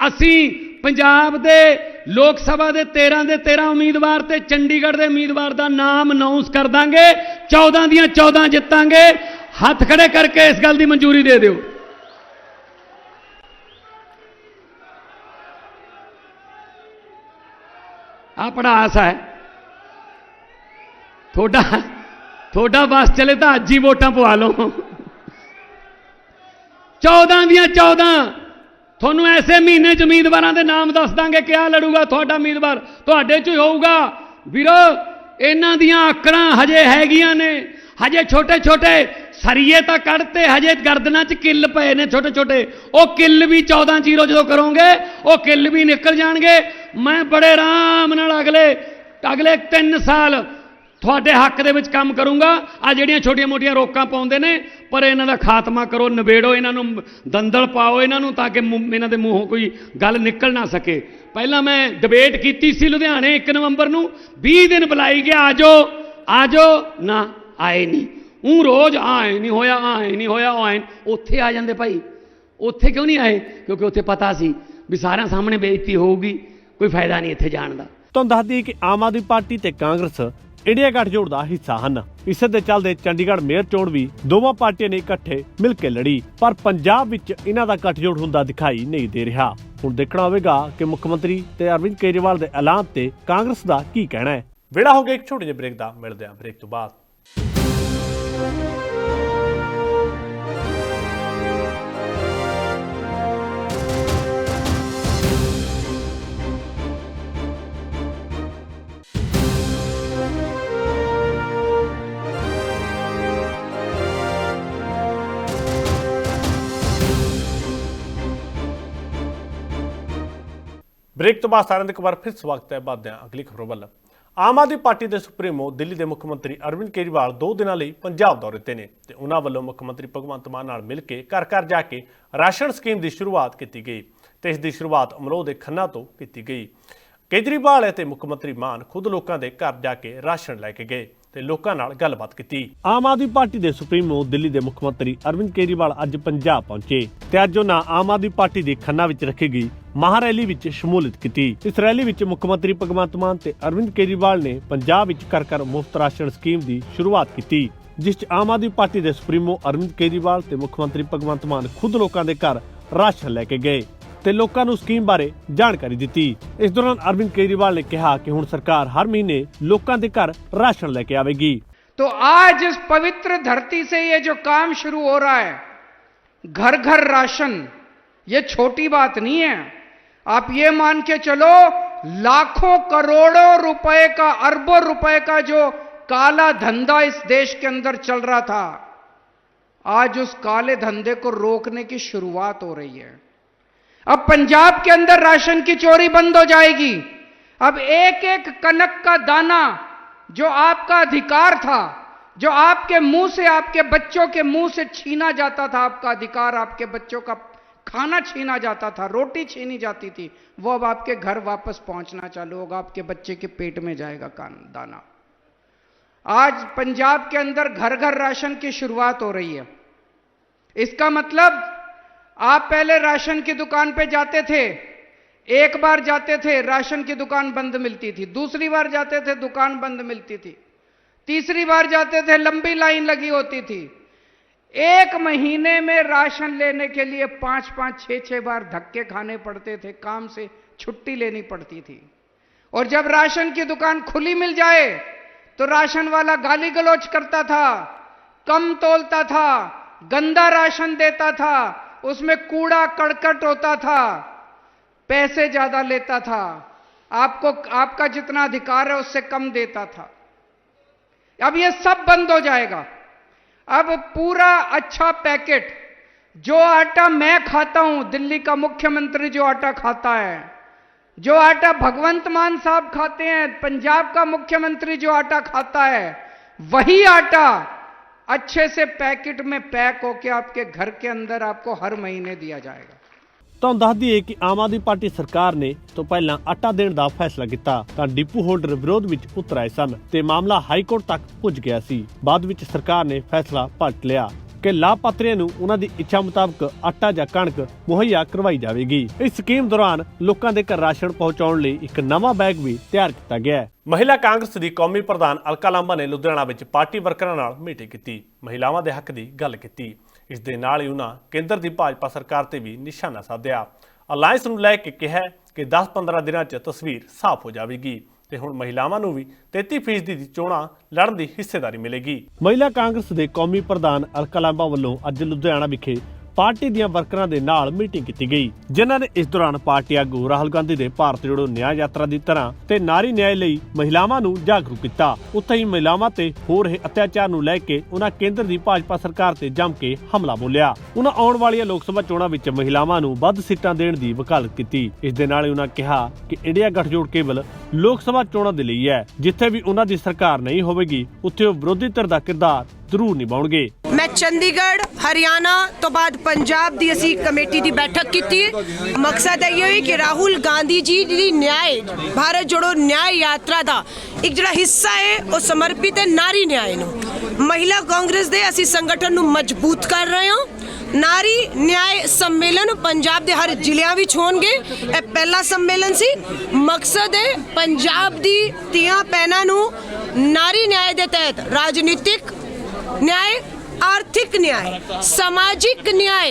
ਅਸੀਂ ਪੰਜਾਬ ਦੇ ਲੋਕ ਸਭਾ ਦੇ 13 ਦੇ 13 ਉਮੀਦਵਾਰ ਤੇ ਚੰਡੀਗੜ੍ਹ ਦੇ ਉਮੀਦਵਾਰ ਦਾ ਨਾਮ ਅਨਾਉਂਸ ਕਰ ਦਾਂਗੇ। 14 ਦੀਆਂ 14 ਜਿੱਤਾਂਗੇ। ਹੱਥ ਖੜੇ ਕਰਕੇ ਇਸ ਗੱਲ ਦੀ ਮਨਜ਼ੂਰੀ ਦੇ ਦਿਓ। ਆ ਪੜਾਸ ਹੈ। ਤੁਹਾਡਾ ਤੁਹਾਡਾ ਬਸ ਚਲੇ ਤਾਂ ਅੱਜ ਹੀ ਵੋਟਾਂ ਪਵਾ ਲਓ। 14 ਦੀਆਂ 14 ਤੁਹਾਨੂੰ ਐਸੇ ਮਹੀਨੇ ਚ ਉਮੀਦਵਾਰਾਂ ਦੇ ਨਾਮ ਦੱਸ ਦਾਂਗੇ ਕਿਆ ਲੜੂਗਾ, ਤੁਹਾਡਾ ਉਮੀਦਵਾਰ ਤੁਹਾਡੇ ਚ ਹੀ ਹੋਊਗਾ। ਵੀਰੋ, ਇਹਨਾਂ ਦੀਆਂ ਆਕੜਾਂ ਹਜੇ ਹੈਗੀਆਂ ਨੇ। ਹਜੇ ਛੋਟੇ ਛੋਟੇ ਸਰੀਏ ਤਾਂ ਕੱਢਤੇ, ਹਜੇ ਗਰਦਨਾਂ 'ਚ ਕਿੱਲ ਪਏ ਨੇ ਛੋਟੇ ਛੋਟੇ। ਉਹ ਕਿੱਲ ਵੀ 14 ਜ਼ੀਰੋ ਜਦੋਂ ਕਰੋਗੇ, ਉਹ ਕਿੱਲ ਵੀ ਨਿਕਲ ਜਾਣਗੇ। ਮੈਂ ਬੜੇ ਆਰਾਮ ਨਾਲ ਅਗਲੇ ਅਗਲੇ 3 ਸਾਲ ਤੁਹਾਡੇ ਹੱਕ ਦੇ ਵਿੱਚ ਕੰਮ ਕਰੂੰਗਾ। ਆ ਜਿਹੜੀਆਂ ਛੋਟੀਆਂ-ਮੋਟੀਆਂ ਰੋਕਾਂ ਪਾਉਂਦੇ ਨੇ, ਪਰ ਇਹਨਾਂ ਦਾ ਖਾਤਮਾ ਕਰੋ, ਨਿਬੇੜੋ, ਇਹਨਾਂ ਨੂੰ ਦੰਦਲ ਪਾਓ, ਇਹਨਾਂ ਨੂੰ ਤਾਂ ਕਿ ਮੂੰਹ- ਇਹਨਾਂ ਦੇ ਮੂੰਹੋਂ ਕੋਈ ਗੱਲ ਨਿਕਲ ਨਾ ਸਕੇ। ਪਹਿਲਾਂ ਮੈਂ ਡਿਬੇਟ ਕੀਤੀ ਸੀ ਲੁਧਿਆਣੇ 1 ਨਵੰਬਰ ਨੂੰ 20 ਦਿਨ ਬੁਲਾਈ ਗਿਆ ਆਜੋ ਆਜੋ ਨਾ, ਆਏ ਨਹੀਂ। ਉਹ ਰੋਜ਼ ਆਏ ਨਹੀਂ ਹੋਇਆ ਆਏ ਨਹੀਂ ਹੋਇਆ ਆਏ। ਉੱਥੇ ਆ ਜਾਂਦੇ ਭਾਈ। ਉੱਥੇ ਕਿਉਂ ਨਹੀਂ ਆਏ? ਕਿਉਂਕਿ ਉੱਥੇ ਪਤਾ ਸੀ ਵੀ ਸਾਰਿਆਂ ਸਾਹਮਣੇ ਬੇਇੱਜ਼ਤੀ ਹੋਊਗੀ, ਕੋਈ ਫਾਇਦਾ ਨਹੀਂ ਇੱਥੇ ਜਾਣ ਦਾ। ਤੁਹਾਨੂੰ ਦੱਸ ਕਿ ਆਮ ਆਦਮੀ ਪਾਰਟੀ ਤੇ ਕਾਂਗਰਸ ਇੰਡੀਆ ਗੱਠਜੋੜ ਦਾ ਹਿੱਸਾ ਹਨ। ਇਸੇ ਦੇ ਚੱਲਦੇ ਚੰਡੀਗੜ੍ਹ ਮੇਅਰ ਚੋਣ ਵੀ ਦੋਵਾਂ ਪਾਰਟੀਆਂ ਨੇ ਇਕੱਠੇ ਮਿਲ ਕੇ ਲੜੀ, ਪਰ ਪੰਜਾਬ ਵਿੱਚ ਇਹਨਾਂ ਦਾ ਗੱਠਜੋੜ ਹੁੰਦਾ ਦਿਖਾਈ ਨਹੀਂ ਦੇ ਰਿਹਾ। ਹੁਣ ਦੇਖਣਾ ਹੋਵੇਗਾ ਕਿ ਮੁੱਖ ਮੰਤਰੀ ਤੇ ਅਰਵਿੰਦ ਕੇਜਰੀਵਾਲ ਦੇ ਐਲਾਨ ਤੇ ਕਾਂਗਰਸ ਦਾ ਕੀ ਕਹਿਣਾ ਹੈ। ਵੇੜਾ ਹੋ ਗਿਆ ਇੱਕ ਛੋਟੇ ਜਿਹੇ ਬ੍ਰੇਕ ਦਾ, ਮਿਲਦੇ ਹਾਂ ਬ੍ਰੇਕ ਤੋਂ ਬਾਅਦ। ਬ੍ਰੇਕ ਤੋਂ ਬਾਅਦ ਸਾਰਿਆਂ ਦਾ ਇੱਕ ਵਾਰ ਫਿਰ ਸਵਾਗਤ ਹੈ ਬਾਦਿਆਂ ਅਗਲੀ ਖਬਰ ਵੱਲ। ਆਮ ਆਦਮੀ ਪਾਰਟੀ ਦੇ ਸੁਪਰੀਮੋ ਦਿੱਲੀ ਦੇ ਮੁੱਖ ਮੰਤਰੀ ਅਰਵਿੰਦ ਕੇਜਰੀਵਾਲ ਦੋ ਦਿਨਾਂ ਲਈ ਪੰਜਾਬ ਦੌਰੇ ਤੇ ਨੇ ਤੇ ਉਹਨਾਂ ਵੱਲੋਂ ਮੁੱਖ ਮੰਤਰੀ ਭਗਵੰਤ ਮਾਨ ਨਾਲ ਮਿਲ ਕੇ ਘਰ ਘਰ ਜਾ ਕੇ ਰਾਸ਼ਨ ਸਕੀਮ ਦੀ ਸ਼ੁਰੂਆਤ ਕੀਤੀ ਗਈ ਤੇ ਇਸ ਦੀ ਸ਼ੁਰੂਆਤ ਅਮਰੋਹ ਦੇ ਖੰਨਾ ਤੋਂ ਕੀਤੀ ਗਈ। ਕੇਜਰੀਵਾਲ ਅਤੇ ਮੁੱਖ ਮੰਤਰੀ ਮਾਨ ਖੁਦ ਲੋਕਾਂ ਦੇ ਘਰ ਜਾ ਕੇ ਰਾਸ਼ਨ ਲੈ ਕੇ ਗਏ ਤੇ ਲੋਕਾਂ ਨਾਲ ਗੱਲਬਾਤ ਕੀਤੀ। ਆਮ ਆਦਮੀ ਪਾਰਟੀ ਦੇ ਸੁਪਰੀਮੋ ਦਿੱਲੀ ਦੇ ਮੁੱਖ ਮੰਤਰੀ ਅਰਵਿੰਦ ਕੇਜਰੀਵਾਲ ਅੱਜ ਪੰਜਾਬ ਪਹੁੰਚੇ ਤੇ ਅੱਜ ਉਹਨਾਂ ਆਮ ਆਦਮੀ ਪਾਰਟੀ ਦੇ ਖੰਨਾ ਵਿੱਚ ਰੱਖੀ ਗਈ ਮਹਾਰੈਲੀ ਵਿੱਚ ਸ਼ਮੂਲੀਅਤ ਕੀਤੀ ਇਸ ਰੈਲੀ ਵਿੱਚ ਮੁੱਖ ਮੰਤਰੀ ਭਗਵੰਤ ਮਾਨ ਤੇ ਅਰਵਿੰਦ ਕੇਜਰੀਵਾਲ ਨੇ ਪੰਜਾਬ ਵਿੱਚ ਕਰ ਕਰ ਮੁਫਤ ਰਾਸ਼ਨ ਸਕੀਮ ਦੀ ਸ਼ੁਰੂਆਤ ਕੀਤੀ ਜਿਸ 'ਚ ਆਮ ਆਦਮੀ ਪਾਰਟੀ ਦੇ ਸੁਪਰੀਮੋ ਅਰਵਿੰਦ ਕੇਜਰੀਵਾਲ ਤੇ ਮੁੱਖ ਮੰਤਰੀ ਭਗਵੰਤ ਮਾਨ ਖੁਦ ਲੋਕਾਂ ਦੇ ਘਰ ਰਾਸ਼ਨ ਲੈ ਕੇ ਗਏ ਤੇ ਲੋਕਾਂ ਨੂੰ ਸਕੀਮ ਬਾਰੇ ਜਾਣਕਾਰੀ ਦਿੱਤੀ ਇਸ ਦੌਰਾਨ ਅਰਵਿੰਦ ਕੇਜਰੀਵਾਲ ਨੇ ਕਿਹਾ ਕਿ ਹੁਣ ਸਰਕਾਰ ਹਰ ਮਹੀਨੇ ਲੋਕਾਂ ਦੇ ਘਰ ਰਾਸ਼ਨ ਲੈ ਕੇ ਆਵੇਗੀ तो आज इस पवित्र धरती से ये जो काम शुरू हो रहा है घर घर राशन ये छोटी बात नहीं है आप ये मान के चलो, लाखों करोड़ों रुपए का, अरबों रुपए का जो काला धंधा इस देश के अंदर चल रहा था, आज उस काले धंधे को रोकने की शुरुआत हो रही है। अब पंजाब के अंदर राशन की चोरी बंद हो जाएगी। अब एक एक कनक का दाना जो आपका अधिकार था, जो आपके मुँह से, आपके बच्चों के मुँह से छीना जाता था, आपका अधिकार आपके बच्चों का खाना छीना जाता था, रोटी छीनी जाती थी। वो अब आपके घर वापस पहुँचना चालू होगा, आपके बच्चे के पेट में जाएगा कान, दाना। आज पंजाब के अंदर घर घर राशन की शुरुआत हो रही है। इसका मतलब आप पहले राशन की दुकान पे जाते थे, एक बार जाते थे, राशन की दुकान बंद मिलती थी। दूसरी बार जाते थे, दुकान बंद मिलती थी। तीसरी बार जाते थे, लंबी लाइन लगी होती थी। एक महीने में राशन लेने के लिए पाँच पाँच छह छह बार धक्के खाने पड़ते थे, काम से छुट्टी लेनी पड़ती थी। और जब राशन की दुकान खुली मिल जाए तो राशन वाला गाली गलौज करता था, कम तोलता था, गंदा राशन देता था, उसमें कूड़ा कड़कट होता था, पैसे ज़्यादा लेता था, आपको, आपका जितना अधिकार है उससे कम देता था। अब ये सब बंद हो जाएगा। अब पूरा अच्छा पैकेट, जो आटा मैं खाता हूँ, दिल्ली का मुख्यमंत्री जो आटा खाता है, जो आटा भगवंत मान साहब खाते हैं, पंजाब का मुख्यमंत्री जो आटा खाता है, वही आटा अच्छे से पैकेट में पैक होके आपके घर के अंदर आपको हर महीने दिया जाएगा। ਤੁਹਾਨੂੰ ਦੱਸ ਦਈਏ ਕਿ ਆਮ ਆਦਮੀ ਪਾਰਟੀ ਸਰਕਾਰ ਨੇ ਤੋਂ ਪਹਿਲਾਂ ਆਟਾ ਦੇਣ ਦਾ ਫੈਸਲਾ ਕੀਤਾ, ਤਾਂ ਡਿਪੂ ਹੋਲਡਰ ਵਿਰੋਧ ਵਿੱਚ ਉਤਰ ਆਏ ਸਨ ਤੇ ਮਾਮਲਾ ਹਾਈ ਕੋਰਟ ਤੱਕ ਪੁੱਜ ਗਿਆ ਸੀ। ਬਾਅਦ ਵਿੱਚ ਸਰਕਾਰ ਨੇ ਫੈਸਲਾ ਪਲਟ ਲਿਆ ਕਿ ਲਾਭਪਾਤਰੀਆਂ ਨੂੰ ਉਹਨਾਂ ਦੀ ਇੱਛਾ ਮੁਤਾਬਕ ਆਟਾ ਜਾਂ ਕਣਕ ਮੁਹੱਈਆ ਕਰਵਾਈ ਜਾਵੇਗੀ। ਇਸ ਸਕੀਮ ਦੌਰਾਨ ਲੋਕਾਂ ਦੇ ਘਰ ਰਾਸ਼ਨ ਪਹੁੰਚਾਉਣ ਲਈ ਇੱਕ ਨਵਾਂ ਬੈਗ ਵੀ ਤਿਆਰ ਕੀਤਾ ਗਿਆ ਹੈ। ਮਹਿਲਾ ਕਾਂਗਰਸ ਦੀ ਕੌਮੀ ਪ੍ਰਧਾਨ ਅਲਕਾ ਲਾਂਬਾ ਨੇ ਲੁਧਿਆਣਾ ਵਿੱਚ ਪਾਰਟੀ ਵਰਕਰਾਂ ਨਾਲ ਮੀਟਿੰਗ ਕੀਤੀ। ਮਹਿਲਾਵਾਂ ਦੇ ਹੱਕ ਦੀ ਗੱਲ ਕੀਤੀ। ਇਸ ਦੇ ਨਾਲ ਹੀ ਉਹਨਾਂ ਕੇਂਦਰ ਦੀ ਭਾਜਪਾ ਸਰਕਾਰ ਤੇ ਵੀ ਨਿਸ਼ਾਨਾ ਸਾਧਿਆ। ਅਲਾਈਅੰਸ ਨੂੰ ਲੈ ਕੇ ਕਿਹਾ ਕਿ 10-15 ਦਿਨਾਂ 'ਚ ਤਸਵੀਰ ਸਾਫ਼ ਹੋ ਜਾਵੇਗੀ ਤੇ ਹੁਣ ਮਹਿਲਾਵਾਂ ਨੂੰ ਵੀ 33% ਦੀ ਚੋਣਾਂ ਲੜਨ ਦੀ ਹਿੱਸੇਦਾਰੀ ਮਿਲੇਗੀ। ਮਹਿਲਾ ਕਾਂਗਰਸ ਦੇ ਕੌਮੀ ਪ੍ਰਧਾਨ ਅਲਕਾ ਲਾਂਬਾ ਵੱਲੋਂ ਅੱਜ ਲੁਧਿਆਣਾ ਵਿਖੇ ਪਾਰਟੀ ਦੀਆਂ ਵਰਕਰਾਂ ਦੇ ਨਾਲ ਮੀਟਿੰਗ ਕੀਤੀ ਗਈ, ਜਿਨ੍ਹਾਂ ਨੇ ਇਸ ਦੌਰਾਨ ਪਾਰਟੀ ਆਗੂ ਰਾਹੁਲ ਗਾਂਧੀ ਦੇ ਭਾਰਤ ਜੋੜੋ ਨਿਆਂ ਯਾਤਰਾ ਦੀ ਤਰ੍ਹਾਂ ਤੇ ਨਾਰੀ ਨਿਆਂ ਲਈ ਮਹਿਲਾਵਾਂ ਨੂੰ ਜਾਗਰੂਕ ਕੀਤਾ। ਉੱਥੇ ਹੀ ਮਹਿਲਾਵਾਂ ਤੇ ਹੋ ਰਹੇ ਅਤਿਆਚਾਰ ਨੂੰ ਲੈ ਕੇ ਉਹਨਾਂ ਕੇਂਦਰ ਦੀ ਭਾਜਪਾ ਸਰਕਾਰ ਤੇ ਜੰਮ ਕੇ ਹਮਲਾ ਬੋਲਿਆ। ਉਹਨਾਂ ਆਉਣ ਵਾਲੀਆਂ ਲੋਕ ਸਭਾ ਚੋਣਾਂ ਵਿੱਚ ਮਹਿਲਾਵਾਂ ਨੂੰ ਵੱਧ ਸੀਟਾਂ ਦੇਣ ਦੀ ਵਕਾਲਤ ਕੀਤੀ। ਇਸ ਦੇ ਨਾਲ ਹੀ ਉਹਨਾਂ ਕਿਹਾ ਕਿ ਇੰਡੀਆ ਗੱਠਜੋੜ ਕੇਵਲ ਲੋਕ ਸਭਾ ਚੋਣਾਂ ਦੇ ਲਈ ਹੈ। ਜਿੱਥੇ ਵੀ ਉਹਨਾਂ ਦੀ ਸਰਕਾਰ ਨਹੀਂ ਹੋਵੇਗੀ, ਉੱਥੇ ਉਹ ਵਿਰੋਧੀ ਧਿਰ ਦਾ ਕਿਰਦਾਰ ਜ਼ਰੂਰ ਨਿਭਾਉਣਗੇ। ਮੈਂ ਚੰਡੀਗੜ੍ਹ, ਹਰਿਆਣਾ ਤੋਂ ਬਾਅਦ ਪੰਜਾਬ ਦੀ ਅਸੀਂ ਕਮੇਟੀ ਦੀ ਬੈਠਕ ਕੀਤੀ। ਮਕਸਦ ਇਹ ਹੋਈ ਕਿ ਰਾਹੁਲ ਗਾਂਧੀ ਜੀ ਦੀ ਨਿਆਂ ਭਾਰਤ ਜੋੜੋ ਨਿਆਂ ਯਾਤਰਾ ਦਾ ਇੱਕ ਜਿਹੜਾ ਹਿੱਸਾ ਹੈ, ਉਹ ਸਮਰਪਿਤ ਹੈ ਨਾਰੀ ਨਿਆਂ ਨੂੰ। ਮਹਿਲਾ ਕਾਂਗਰਸ ਦੇ ਅਸੀਂ ਸੰਗਠਨ ਨੂੰ ਮਜ਼ਬੂਤ ਕਰ ਰਹੇ ਹਾਂ। ਨਾਰੀ ਨਿਆਂ ਸੰਮੇਲਨ ਪੰਜਾਬ ਦੇ ਹਰ ਜ਼ਿਲ੍ਹਿਆਂ ਵਿੱਚ ਹੋਣਗੇ। ਇਹ ਪਹਿਲਾ ਸੰਮੇਲਨ ਸੀ। ਮਕਸਦ ਹੈ ਪੰਜਾਬ ਦੀ ਧੀਆਂ ਪੈਣਾ ਨੂੰ ਨਾਰੀ ਨਿਆਂ ਦੇ ਤਹਿਤ ਰਾਜਨੀਤਿਕ ਨਿਆਂ ਆਰਥਿਕ ਨਿਆਂ ਸਮਾਜਿਕ ਨਿਆਂ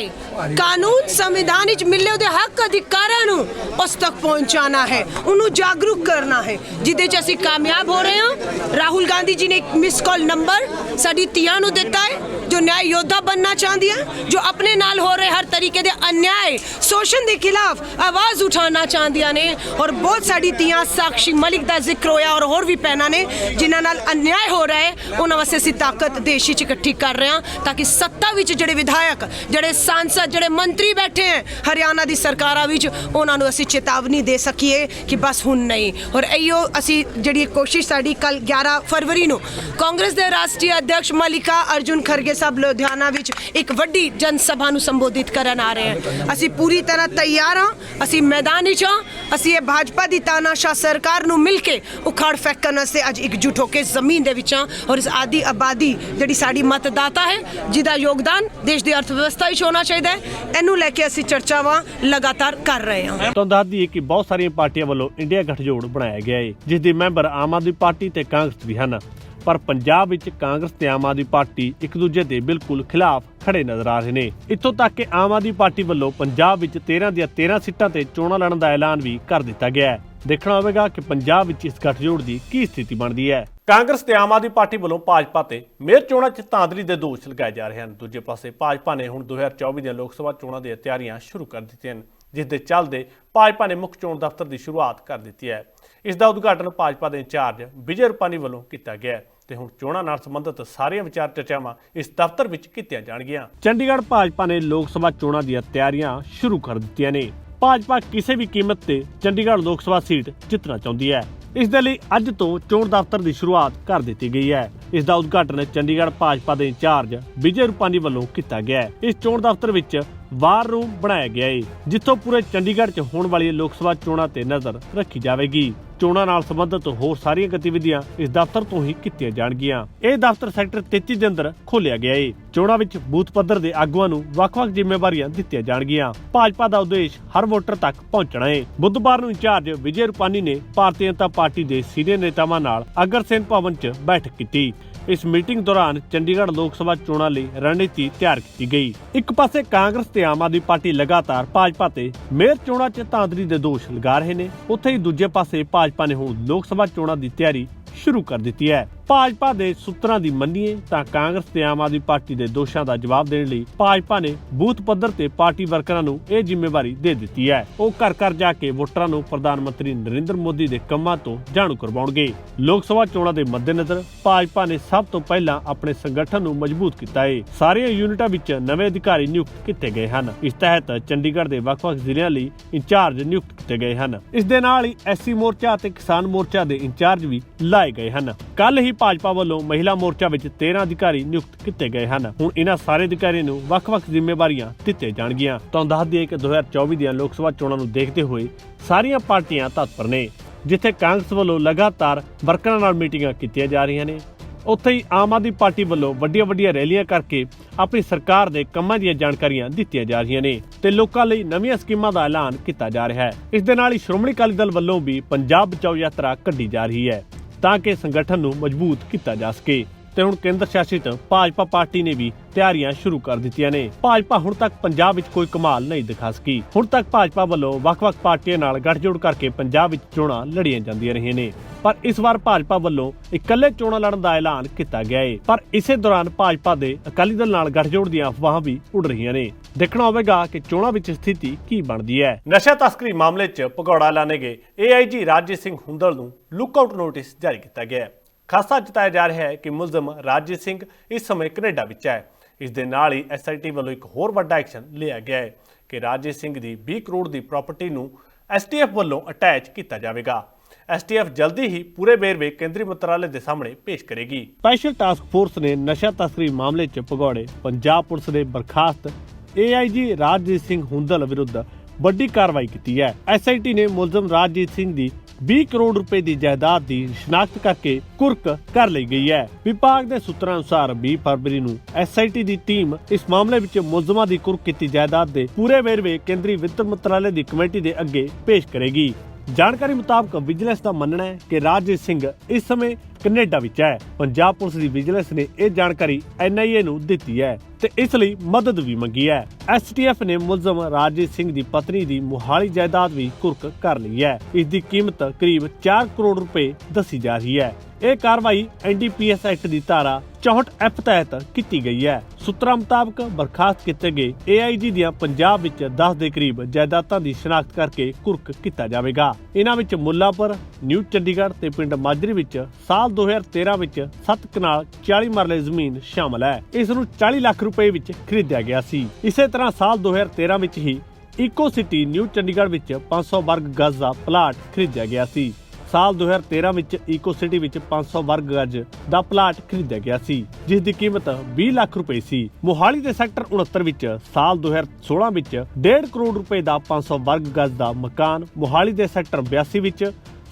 ਕਾਨੂੰਨ ਸੰਵਿਧਾਨ ਵਿੱਚ ਮਿਲੇ ਉਹਦੇ ਹੱਕ ਅਧਿਕਾਰਾਂ ਨੂੰ ਉਸ ਤੱਕ ਪਹੁੰਚਾਉਣਾ ਹੈ ਉਹਨੂੰ ਜਾਗਰੂਕ ਕਰਨਾ ਹੈ ਜਿਹਦੇ 'ਚ ਅਸੀਂ ਕਾਮਯਾਬ ਹੋ ਰਹੇ ਹਾਂ ਰਾਹੁਲ ਗਾਂਧੀ ਜੀ ਨੇ ਇੱਕ ਮਿਸ ਕਾਲ ਨੰਬਰ ਸਾਡੀ ਧੀਆਂ ਨੂੰ ਦਿੱਤਾ ਹੈ ਜੋ ਯੋਧਾ ਬਣਨਾ ਚਾਹੁੰਦੀਆਂ ਜੋ ਆਪਣੇ ਨਾਲ ਹੋ ਰਹੇ ਹਰ ਤਰੀਕੇ ਦੇ ਅਨਿਆਏ ਸ਼ੋਸ਼ਣ ਦੇ ਖਿਲਾਫ ਆਵਾਜ਼ ਉਠਾਉਣਾ ਚਾਹੁੰਦੀਆਂ ਨੇ। ਔਰ ਬਹੁਤ ਸਾਡੀ ਧੀਆਂ ਸਾਕਸ਼ੀ ਮਲਿਕ ਦਾ ਜ਼ਿਕਰ ਹੋਇਆ ਔਰ ਹੋਰ ਵੀ ਪੈਣਾ ਨੇ, ਜਿਨ੍ਹਾਂ ਨਾਲ ਅਨਿਆਏ ਹੋ ਰਿਹਾ ਹੈ, ਉਹਨਾਂ ਵਾਸਤੇ ਅਸੀਂ ਤਾਕਤ ਦੇਸ਼ ਵਿੱਚ ਇਕੱਠੀ ਕਰ ਰਹੇ ਹਾਂ, ਤਾਂ ਕਿ ਸੱਤਾ ਵਿੱਚ ਜਿਹੜੇ ਵਿਧਾਇਕ, ਜਿਹੜੇ ਸਾਂਸਦ, ਜਿਹੜੇ ਮੰਤਰੀ ਬੈਠੇ ਹੈ, ਹਰਿਆਣਾ ਦੀ ਸਰਕਾਰਾਂ ਵਿੱਚ ਉਹਨਾਂ ਨੂੰ ਅਸੀਂ ਚੇਤਾਵਨੀ ਦੇ ਸਕੀਏ ਕਿ ਬਸ ਹੁਣ ਨਹੀਂ। ਔਰ ਇਹੋ ਅਸੀਂ ਜਿਹੜੀ ਕੋਸ਼ਿਸ਼ ਸਾਡੀ ਕੱਲ 11 ਫਰਵਰੀ ਨੂੰ ਕਾਂਗਰਸ ਦੇ ਰਾਸ਼ਟਰੀ ਅਧਿਕਸ਼ ਮਲਿਕਾ ਅਰਜੁਨ ਖਰਗੇ ਸਾਹਿਬ ਲੁਧਿਆਣਾ ਵਿੱਚ ਇੱਕ ਵੱਡੀ ਜਨ ਸਭਾ ਨੂੰ ਸੰਬੋਧਿਤ ਕਰਨ ਆ ਰਹੇ ਹਾਂ। ਅਸੀਂ ਪੂਰੀ ਤਰ੍ਹਾਂ ਤਿਆਰ ਹਾਂ। ਅਸੀਂ ਮੈਦਾਨ ਵਿੱਚ ਹਾਂ। ਅਸੀਂ ਇਹ ਭਾਜਪਾ ਦੀ ਤਾਨਾਸ਼ਾਹ ਸਰਕਾਰ ਨੂੰ ਮਿਲ ਕੇ ਉਖਾੜ ਫੈਂਕਣ ਵਾਸਤੇ ਅੱਜ ਇਕਜੁੱਟ ਹੋ ਕੇ ਜ਼ਮੀਨ ਦੇ ਵਿੱਚ ਹਾਂ ਔਰ ਇਸ ਆਦੀ ਆਬਾਦੀ ਜਿਹੜੀ ਸਾਡੀ ਮਤਦਾਤਾ ਹੈ, ਜਿਹਦਾ ਯੋਗਦਾਨ ਦੇਸ਼ ਦੀ ਅਰਥ ਵਿਵਸਥਾ ਵਿੱਚ ਹੋਣਾ ਚਾਹੀਦਾ ਹੈ, ਇਹਨੂੰ ਲੈ ਕੇ ਅਸੀਂ ਚਰਚਾਵਾਂ ਲਗਾਤਾਰ ਕਰ ਰਹੇ ਹਾਂ। ਤੁਹਾਨੂੰ ਦੱਸ ਦਈਏ ਕਿ ਬਹੁਤ ਸਾਰੀਆਂ ਪਾਰਟੀਆਂ ਵੱਲੋਂ ਇੰਡੀਆ ਗਠਜੋੜ ਬਣਾਇਆ ਗਿਆ ਹੈ, ਜਿਸ ਦੇ ਮੈਂਬਰ ਆਮ ਆਦਮੀ ਪਾਰਟੀ ਤੇ ਕਾਂਗਰਸ ਵੀ ਹਨ। ਪਰ ਪੰਜਾਬ ਵਿੱਚ ਕਾਂਗਰਸ ਤੇ ਆਮ ਆਦਮੀ ਪਾਰਟੀ ਇੱਕ ਦੂਜੇ ਦੇ ਬਿਲਕੁਲ ਖਿਲਾਫ ਖੜੇ ਨਜ਼ਰ ਆ ਰਹੇ ਨੇ। ਇੱਥੋਂ ਤੱਕ ਕਿ ਆਮ ਆਦਮੀ ਪਾਰਟੀ ਵੱਲੋਂ ਪੰਜਾਬ ਵਿੱਚ 13 ਦੀਆਂ 13 ਸੀਟਾਂ ਤੇ ਚੋਣਾਂ ਲੜਨ ਦਾ ਐਲਾਨ ਵੀ ਕਰ ਦਿੱਤਾ ਗਿਆ ਹੈ। ਦੇਖਣਾ ਹੋਵੇਗਾ ਕਿ ਪੰਜਾਬ ਵਿੱਚ ਇਸ ਗੱਠਜੋੜ ਦੀ ਕੀ ਸਥਿਤੀ ਬਣਦੀ ਹੈ। ਕਾਂਗਰਸ ਤੇ ਆਮ ਆਦਮੀ ਪਾਰਟੀ ਵੱਲੋਂ ਭਾਜਪਾ ਤੇ ਮੇਅਰ ਚੋਣਾਂ 'ਚ ਧਾਂਦਲੀ ਦੇ ਦੋਸ਼ ਲਗਾਏ ਜਾ ਰਹੇ ਹਨ। ਦੂਜੇ ਪਾਸੇ ਭਾਜਪਾ ਨੇ ਹੁਣ 2024 ਦੀਆਂ ਲੋਕ ਸਭਾ ਚੋਣਾਂ ਦੀਆਂ ਤਿਆਰੀਆਂ ਸ਼ੁਰੂ ਕਰ ਦਿੱਤੀਆਂ ਹਨ, ਜਿਸ ਦੇ ਚੱਲਦੇ ਭਾਜਪਾ ਨੇ ਮੁੱਖ ਚੋਣ ਦਫ਼ਤਰ ਦੀ ਸ਼ੁਰੂਆਤ ਕਰ ਦਿੱਤੀ ਹੈ। ਇਸ ਦਾ ਉਦਘਾਟਨ ਭਾਜਪਾ ਦੇ ਇੰਚਾਰਜ ਵਿਜੇ ਰੁਪਾਨੀ ਵੱਲੋਂ ਕੀਤਾ ਗਿਆ ਹੈ। ਤੇ ਹੁਣ ਚੋਣਾਂ ਨਾਲ ਸੰਬੰਧਿਤ ਸਾਰੀਆਂ ਵਿਚਾਰ ਚਰਚਾਵਾਂ ਇਸ ਦਫ਼ਤਰ ਵਿੱਚ ਕੀਤੀਆਂ ਜਾਣਗੀਆਂ। ਚੰਡੀਗੜ੍ਹ ਭਾਜਪਾ ਨੇ ਲੋਕ ਸਭਾ ਚੋਣਾਂ ਦੀਆਂ ਤਿਆਰੀਆਂ ਸ਼ੁਰੂ ਕਰ ਦਿੱਤੀਆਂ ਨੇ। ਭਾਜਪਾ ਕਿਸੇ ਵੀ ਕੀਮਤ ਤੇ ਚੰਡੀਗੜ੍ਹ ਲੋਕ ਸਭਾ ਸੀਟ ਜਿੱਤਣਾ ਚਾਹੁੰਦੀ ਹੈ। ਇਸ ਦੇ ਲਈ ਅੱਜ ਤੋਂ ਚੋਣ ਦਫ਼ਤਰ ਦੀ ਸ਼ੁਰੂਆਤ ਕਰ ਦਿੱਤੀ ਗਈ ਹੈ। ਇਸ ਦਾ ਉਦਘਾਟਨ ਚੰਡੀਗੜ੍ਹ ਭਾਜਪਾ ਦੇ ਇੰਚਾਰਜ ਵਿਜੇ ਰੂਪਾਨੀ ਵੱਲੋਂ ਕੀਤਾ ਗਿਆ ਹੈ। ਇਸ ਚੋਣ ਦਫ਼ਤਰ ਵਿੱਚ ਵਾਰ ਰੂਮ ਬਣਾਇਆ ਗਿਆ ਹੈ ਜਿੱਥੋਂ ਪੂਰੇ ਚੰਡੀਗੜ੍ਹ 'ਚ ਹੋਣ ਵਾਲੀਆਂ ਲੋਕ ਸਭਾ ਚੋਣਾਂ ਤੇ ਨਜ਼ਰ ਰੱਖੀ ਜਾਵੇਗੀ। ਚੋਣਾਂ ਨਾਲ ਸੰਬੰਧਿਤ ਹੋਰ ਸਾਰੀਆਂ ਗਤੀਵਿਧੀਆਂ ਇਸ ਦਫ਼ਤਰ ਤੋਂ ਹੀ ਕੀਤੀਆਂ ਜਾਣਗੀਆਂ। ਇਹ ਦਫ਼ਤਰ ਸੈਕਟਰ 33 ਦੇ ਅੰਦਰ ਖੋਲਿਆ ਗਿਆ ਏ। ਚੋਣਾਂ ਵਿੱਚ ਬੂਥ ਪੱਧਰ ਦੇ ਆਗੂਆਂ ਨੂੰ ਵੱਖ-ਵੱਖ ਜ਼ਿੰਮੇਵਾਰੀਆਂ ਦਿੱਤੀਆਂ ਜਾਣਗੀਆਂ। ਭਾਜਪਾ ਦਾ ਉਦੇਸ਼ ਹਰ ਵੋਟਰ ਤੱਕ ਪਹੁੰਚਣਾ ਏ। ਬੁੱਧਵਾਰ ਨੂੰ ਇੰਚਾਰਜ ਵਿਜੇ ਰੂਪਾਨੀ ਨੇ ਭਾਰਤੀ ਜਨਤਾ ਪਾਰਟੀ ਦੇ ਸੀਨੀਅਰ ਨੇਤਾਵਾਂ ਨਾਲ ਅਗਰਸੈਨ ਭਵਨ 'ਚ ਬੈਠਕ ਕੀਤੀ। ਇਸ ਮੀਟਿੰਗ ਦੌਰਾਨ ਚੰਡੀਗੜ੍ਹ ਲੋਕ ਸਭਾ ਚੋਣਾਂ ਲਈ ਰਣਨੀਤੀ ਤਿਆਰ ਕੀਤੀ ਗਈ। ਇੱਕ ਪਾਸੇ ਕਾਂਗਰਸ ਤੇ ਆਮ ਆਦਮੀ ਪਾਰਟੀ ਲਗਾਤਾਰ ਭਾਜਪਾ ਤੇ ਮੇਅਰ ਚੋਣਾਂ 'ਚ ਧਾਂਦਲੀ ਦੇ ਦੋਸ਼ ਲਗਾ ਰਹੇ ਨੇ, ਉੱਥੇ ਹੀ ਦੂਜੇ ਪਾਸੇ ਭਾਜਪਾ ਨੇ ਹੁਣ ਲੋਕ ਸਭਾ ਚੋਣਾਂ ਦੀ ਤਿਆਰੀ ਸ਼ੁਰੂ ਕਰ ਦਿੱਤੀ ਹੈ। ਭਾਜਪਾ ਦੇ ਸੂਤਰਾਂ ਦੀ ਮੰਨੀਏ ਤਾਂ ਕਾਂਗਰਸ ਤੇ ਆਮ ਆਦਮੀ ਪਾਰਟੀ ਦੇ ਦੋਸ਼ਾਂ ਦਾ ਜਵਾਬ ਦੇਣ ਲਈ ਭਾਜਪਾ ਨੇ ਬੂਥ ਪੱਧਰ ਤੇ ਪਾਰਟੀ ਵਰਕਰਾਂ ਨੂੰ ਇਹ ਜ਼ਿੰਮੇਵਾਰੀ ਦੇ ਦਿੱਤੀ ਹੈ। ਉਹ ਘਰ ਘਰ ਜਾ ਕੇ ਵੋਟਰਾਂ ਨੂੰ ਪ੍ਰਧਾਨ ਮੰਤਰੀ ਨਰਿੰਦਰ ਮੋਦੀ ਦੇ ਕੰਮਾਂ ਤੋਂ ਜਾਣੂ ਕਰਵਾਉਣਗੇ। ਲੋਕ ਸਭਾ ਚੋਣਾਂ ਦੇ ਮੱਦੇਨਜ਼ਰ ਭਾਜਪਾ ਨੇ ਸਭ ਤੋਂ ਪਹਿਲਾਂ ਆਪਣੇ ਸੰਗਠਨ ਨੂੰ ਮਜ਼ਬੂਤ ਕੀਤਾ ਹੈ। ਸਾਰੀਆਂ ਯੂਨਿਟਾਂ ਵਿੱਚ ਨਵੇਂ ਅਧਿਕਾਰੀ ਨਿਯੁਕਤ ਕੀਤੇ ਗਏ ਹਨ। ਇਸ ਤਹਿਤ ਚੰਡੀਗੜ੍ਹ ਦੇ ਵੱਖ-ਵੱਖ ਜ਼ਿਲ੍ਹਿਆਂ ਲਈ ਇੰਚਾਰਜ ਨਿਯੁਕਤ ਕੀਤੇ ਗਏ ਹਨ। ਇਸ ਦੇ ਨਾਲ ਹੀ ਐਸਸੀ ਮੋਰਚਾ ਅਤੇ ਕਿਸਾਨ ਮੋਰਚਾ ਦੇ ਇੰਚਾਰਜ ਵੀ ਲਾਏ ਗਏ ਹਨ। ਕੱਲ ਹੀ ਭਾਜਪਾ ਵੱਲੋਂ ਮਹਿਲਾ ਮੋਰਚਾ ਵਿੱਚ 13 ਅਧਿਕਾਰੀ ਨਿਯੁਕਤ ਕੀਤੇ ਗਏ ਹਨ। ਹੁਣ ਇਹਨਾਂ ਸਾਰੇ ਅਧਿਕਾਰੀਆਂ ਨੂੰ ਵੱਖ-ਵੱਖ ਜ਼ਿੰਮੇਵਾਰੀਆਂ ਦਿੱਤੇ ਜਾਣਗੀਆਂ। ਤਾਂ ਦੱਸ ਦਈਏ ਕਿ 2024 ਦੀਆਂ ਲੋਕ ਸਭਾ ਚੋਣਾਂ ਨੂੰ ਦੇਖਦੇ ਹੋਏ ਸਾਰੀਆਂ ਪਾਰਟੀਆਂ ਤਤਪਰ ਨੇ, ਜਿੱਥੇ ਕਾਂਗਰਸ ਵੱਲੋਂ ਲਗਾਤਾਰ ਵਰਕਰਾਂ ਨਾਲ ਮੀਟਿੰਗਾਂ ਕੀਤੀਆਂ ਜਾ ਰਹੀਆਂ ਨੇ। ਉੱਥੇ ਹੀ ਆਮ ਆਦਮੀ ਪਾਰਟੀ ਵੱਲੋਂ ਵੱਡੀਆਂ-ਵੱਡੀਆਂ ਰੈਲੀਆਂ ਕਰਕੇ ਆਪਣੀ ਸਰਕਾਰ ਦੇ ਕੰਮਾਂ ਦੀਆਂ ਜਾਣਕਾਰੀਆਂ ਦਿੱਤੀਆਂ ਜਾ ਰਹੀਆਂ ਨੇ ਤੇ ਲੋਕਾਂ ਲਈ ਨਵੀਆਂ ਸਕੀਮਾਂ ਦਾ ਐਲਾਨ ਕੀਤਾ ਜਾ ਰਿਹਾ ਹੈ। ਇਸ ਦੇ ਨਾਲ ਹੀ ਸ਼੍ਰੋਮਣੀ ਅਕਾਲੀ ਦਲ ਵੱਲੋਂ ਵੀ ਪੰਜਾਬ ਬਚਾਓ ਯਾਤਰਾ ਕੱਢੀ ਜਾ ਰਹੀ ਹੈ। ਤਾਂ ਕਿ ਸੰਗਠਨ ਨੂੰ ਮਜ਼ਬੂਤ ਕੀਤਾ ਜਾ ਸਕੇ। ਤੇ ਹੁਣ ਕੇਂਦਰ ਸ਼ਾਸਿਤ ਭਾਜਪਾ ਪਾਰਟੀ ਨੇ ਵੀ ਤਿਆਰੀਆਂ ਸ਼ੁਰੂ ਕਰ ਦਿੱਤੀਆਂ ਨੇ। ਭਾਜਪਾ ਹੁਣ ਤੱਕ ਪੰਜਾਬ ਵਿੱਚ ਕੋਈ ਕਮਾਲ ਨਹੀਂ ਦਿਖਾ ਸਕੀ। ਹੁਣ ਤੱਕ ਭਾਜਪਾ ਵੱਲੋਂ ਵੱਖ-ਵੱਖ ਪਾਰਟੀਆਂ ਨਾਲ ਗੱਠਜੋੜ ਕਰਕੇ ਪੰਜਾਬ ਵਿੱਚ ਚੋਣਾਂ ਲੜੀਆਂ ਜਾਂਦੀਆਂ ਰਹੀਆਂ ਨੇ। ਪਰ ਇਸ ਵਾਰ ਭਾਜਪਾ ਵੱਲੋਂ ਇਕੱਲੇ ਚੋਣਾਂ ਲੜਨ ਦਾ ਐਲਾਨ ਕੀਤਾ ਗਿਆ ਹੈ ਪਰ ਇਸੇ ਦੌਰਾਨ ਭਾਜਪਾ ਦੇ ਅਕਾਲੀ ਦਲ ਨਾਲ ਗੱਠਜੋੜ ਦੀਆਂ ਅਫਵਾਹਾਂ ਵੀ ਉੱਡ ਰਹੀਆਂ ਨੇ। ਦੇਖਣਾ ਹੋਵੇਗਾ ਕਿ ਚੋਣਾਂ ਵਿੱਚ ਸਥਿਤੀ ਕੀ ਬਣਦੀ ਹੈ। ਨਸ਼ਾ ਤਸਕਰੀ ਮਾਮਲੇ 'ਚ ਭਗੌੜਾ ਲਾਣੇ ਗਏ। ਏਆਈਜੀ ਰਾਜੇ ਸਿੰਘ ਹੁੰਦਲ ਨੂੰ ਲੁੱਕਆਊਟ ਨੋਟਿਸ ਜਾਰੀ ਕੀਤਾ ਗਿਆ ਹੈ। ਖਾਸਾ ਜਤਾਇਆ ਜਾ ਰਿਹਾ ਹੈ ਕਿ ਮੁਲਜ਼ਮ ਰਾਜੇ ਸਿੰਘ ਇਸ ਸਮੇਂ ਕੈਨੇਡਾ ਵਿੱਚ ਹੈ। ਇਸ ਦੇ ਨਾਲ ਹੀ ਐਸਆਈਟੀ ਵੱਲੋਂ ਇੱਕ ਹੋਰ ਵੱਡਾ ਐਕਸ਼ਨ ਲਿਆ ਗਿਆ ਹੈ ਕਿ ਰਾਜੇ ਸਿੰਘ ਦੀ 20 ਕਰੋੜ ਦੀ ਪ੍ਰਾਪਰਟੀ ਨੂੰ ਐਸਟੀਐਫ ਵੱਲੋਂ ਅਟੈਚ ਕੀਤਾ ਜਾਵੇਗਾ। ਐਸਟੀਐਫ ਜਲਦੀ ਹੀ ਪੂਰੇ ਵੇਰਵੇ ਕੇਂਦਰੀ ਮੰਤਰਾਲੇ ਦੇ ਸਾਹਮਣੇ ਪੇਸ਼ ਕਰੇਗੀ। ਸਪੈਸ਼ਲ ਟਾਸਕ ਫੋਰਸ ਨੇ ਨਸ਼ਾ ਤਸਕਰੀ ਮਾਮਲੇ 'ਚ ਭਗੌੜੇ, ਪੰਜਾਬ ਪੁਲਿਸ ਦੇ ਬਰਖਾਸਤ ਏਆਈਜੀ ਰਾਜਜੀਤ ਸਿੰਘ ਹੁੰਦਲ ਵਿਰੁੱਧ ਵੱਡੀ ਕਾਰਵਾਈ ਕੀਤੀ ਹੈ। ਐਸਆਈਟੀ ਨੇ ਮੁਲਜ਼ਮ ਰਾਜਜੀਤ ਸਿੰਘ ਦੀ 20 ਕਰੋੜ ਰੁਪਏ ਦੀ ਜਾਇਦਾਦ ਦੀ ਸ਼ਨਾਖਤ ਕਰਕੇ ਕੁਰਕ ਕਰ ਲਈ ਗਈ ਹੈ। ਵਿਭਾਗ ਦੇ ਸੂਤਰਾਂ ਅਨੁਸਾਰ 20 ਫਰਵਰੀ ਨੂੰ ਐਸਆਈਟੀ ਦੀ ਟੀਮ ਇਸ ਮਾਮਲੇ ਵਿੱਚ ਮੁਲਜ਼ਮਾਂ ਦੀ ਕੁਰਕ ਕੀਤੀ ਜਾਇਦਾਦ ਦੇ ਪੂਰੇ ਵੇਰਵੇ ਕੇਂਦਰੀ ਵਿੱਤ ਮੰਤਰਾਲੇ ਦੀ ਕਮੇਟੀ ਦੇ ਅੱਗੇ ਪੇਸ਼ ਕਰੇਗੀ। ਜਾਣਕਾਰੀ ਮੁਤਾਬਕ ਵਿਜੀਲੈਂਸ ਦਾ ਮੰਨਣਾ ਹੈ ਕਿ ਰਾਜਜੀਤ ਸਿੰਘ ਇਸ ਸਮੇਂ ਕੈਨੇਡਾ ਵਿੱਚ ਹੈ। ਪੰਜਾਬ ਪੁਲਿਸ ਦੀ ਵਿਜੀਲੈਂਸ ਨੇ ਇਹ ਜਾਣਕਾਰੀ ਐਨਆਈਏ ਨੂੰ ਦਿੱਤੀ ਹੈ ਤੇ ਇਸ ਲਈ ਮਦਦ ਵੀ ਮੰਗੀ ਹੈ। ਐਸਟੀਐਫ ਨੇ ਮੁਲਜ਼ਮ ਰਾਜਜੀਤ ਸਿੰਘ ਦੀ ਪਤਨੀ ਦੀ ਮੁਹਾਲੀ ਜਾਇਦਾਦ ਵੀ ਕੁਰਕ ਕਰ ਲਈ ਹੈ। ਇਸ ਦੀ ਕੀਮਤ ਕਰੀਬ 4 ਕਰੋੜ ਰੁਪਏ ਦੱਸੀ ਜਾ ਰਹੀ ਹੈ। ਇਹ ਕਾਰਵਾਈ ਐਨਡੀਪੀਐਸ ਐਕਟ ਦੀ ਧਾਰਾ 64 ਐਫ ਤਹਿਤ ਕੀਤੀ ਗਈ ਹੈ। ਸੂਤਰਾਂ ਮੁਤਾਬਕ ਬਰਖਾਸਤ ਕੀਤੇ ਗਏ ਏਆਈਜੀ ਦੀਆਂ ਪੰਜਾਬ ਵਿੱਚ 10 ਦੇ ਕਰੀਬ ਜਾਇਦਾਦਾਂ ਦੀ ਸ਼ਨਾਖਤ ਕਰਕੇ ਕੁਰਕ ਕੀਤਾ ਜਾਵੇਗਾ। ਇਹਨਾਂ ਵਿੱਚ ਮੁੱਲਾਪੁਰ, ਨਿਊ ਚੰਡੀਗੜ੍ਹ ਤੇ ਪਿੰਡ ਮਾਜਰੀ ਵਿੱਚ ਸਾਲ 2013 ਵਿੱਚ 7 ਕਨਾਲ 40 ਮਰਲੇ ਜ਼ਮੀਨ ਸ਼ਾਮਲ ਹੈ। ਇਸ ਨੂੰ 40 ਲੱਖ ਰੁਪਏ ਵਿੱਚ ਖਰੀਦਿਆ ਗਿਆ ਸੀ। ਇਸੇ ਤਰ੍ਹਾਂ ਸਾਲ 2013 ਵਿੱਚ ਹੀ ਇਕੋ ਸਿਟੀ, ਨਿਊ ਚੰਡੀਗੜ੍ਹ ਵਿੱਚ 500 ਵਰਗ ਗਜ਼ ਦਾ ਪਲਾਟ ਖਰੀਦਿਆ ਗਿਆ ਸੀ। ਸਾਲ 2013 ਵਿੱਚ ਇਕੋ ਸਿਟੀ ਵਿੱਚ 500 ਵਰਗ ਗਜ ਦਾ ਪਲਾਟ ਖਰੀਦਿਆ ਗਿਆ ਸੀ, ਜਿਸ ਦੀ ਕੀਮਤ 20 ਲੱਖ ਰੁਪਏ ਸੀ। ਮੋਹਾਲੀ ਦੇ ਸੈਕਟਰ 69 ਵਿੱਚ ਸਾਲ 2016 ਵਿੱਚ 1.5 ਕਰੋੜ ਰੁਪਏ ਦਾ 500 ਵਰਗ ਗਜ ਦਾ ਮਕਾਨ, ਮੋਹਾਲੀ ਦੇ ਸੈਕਟਰ 82 ਵਿੱਚ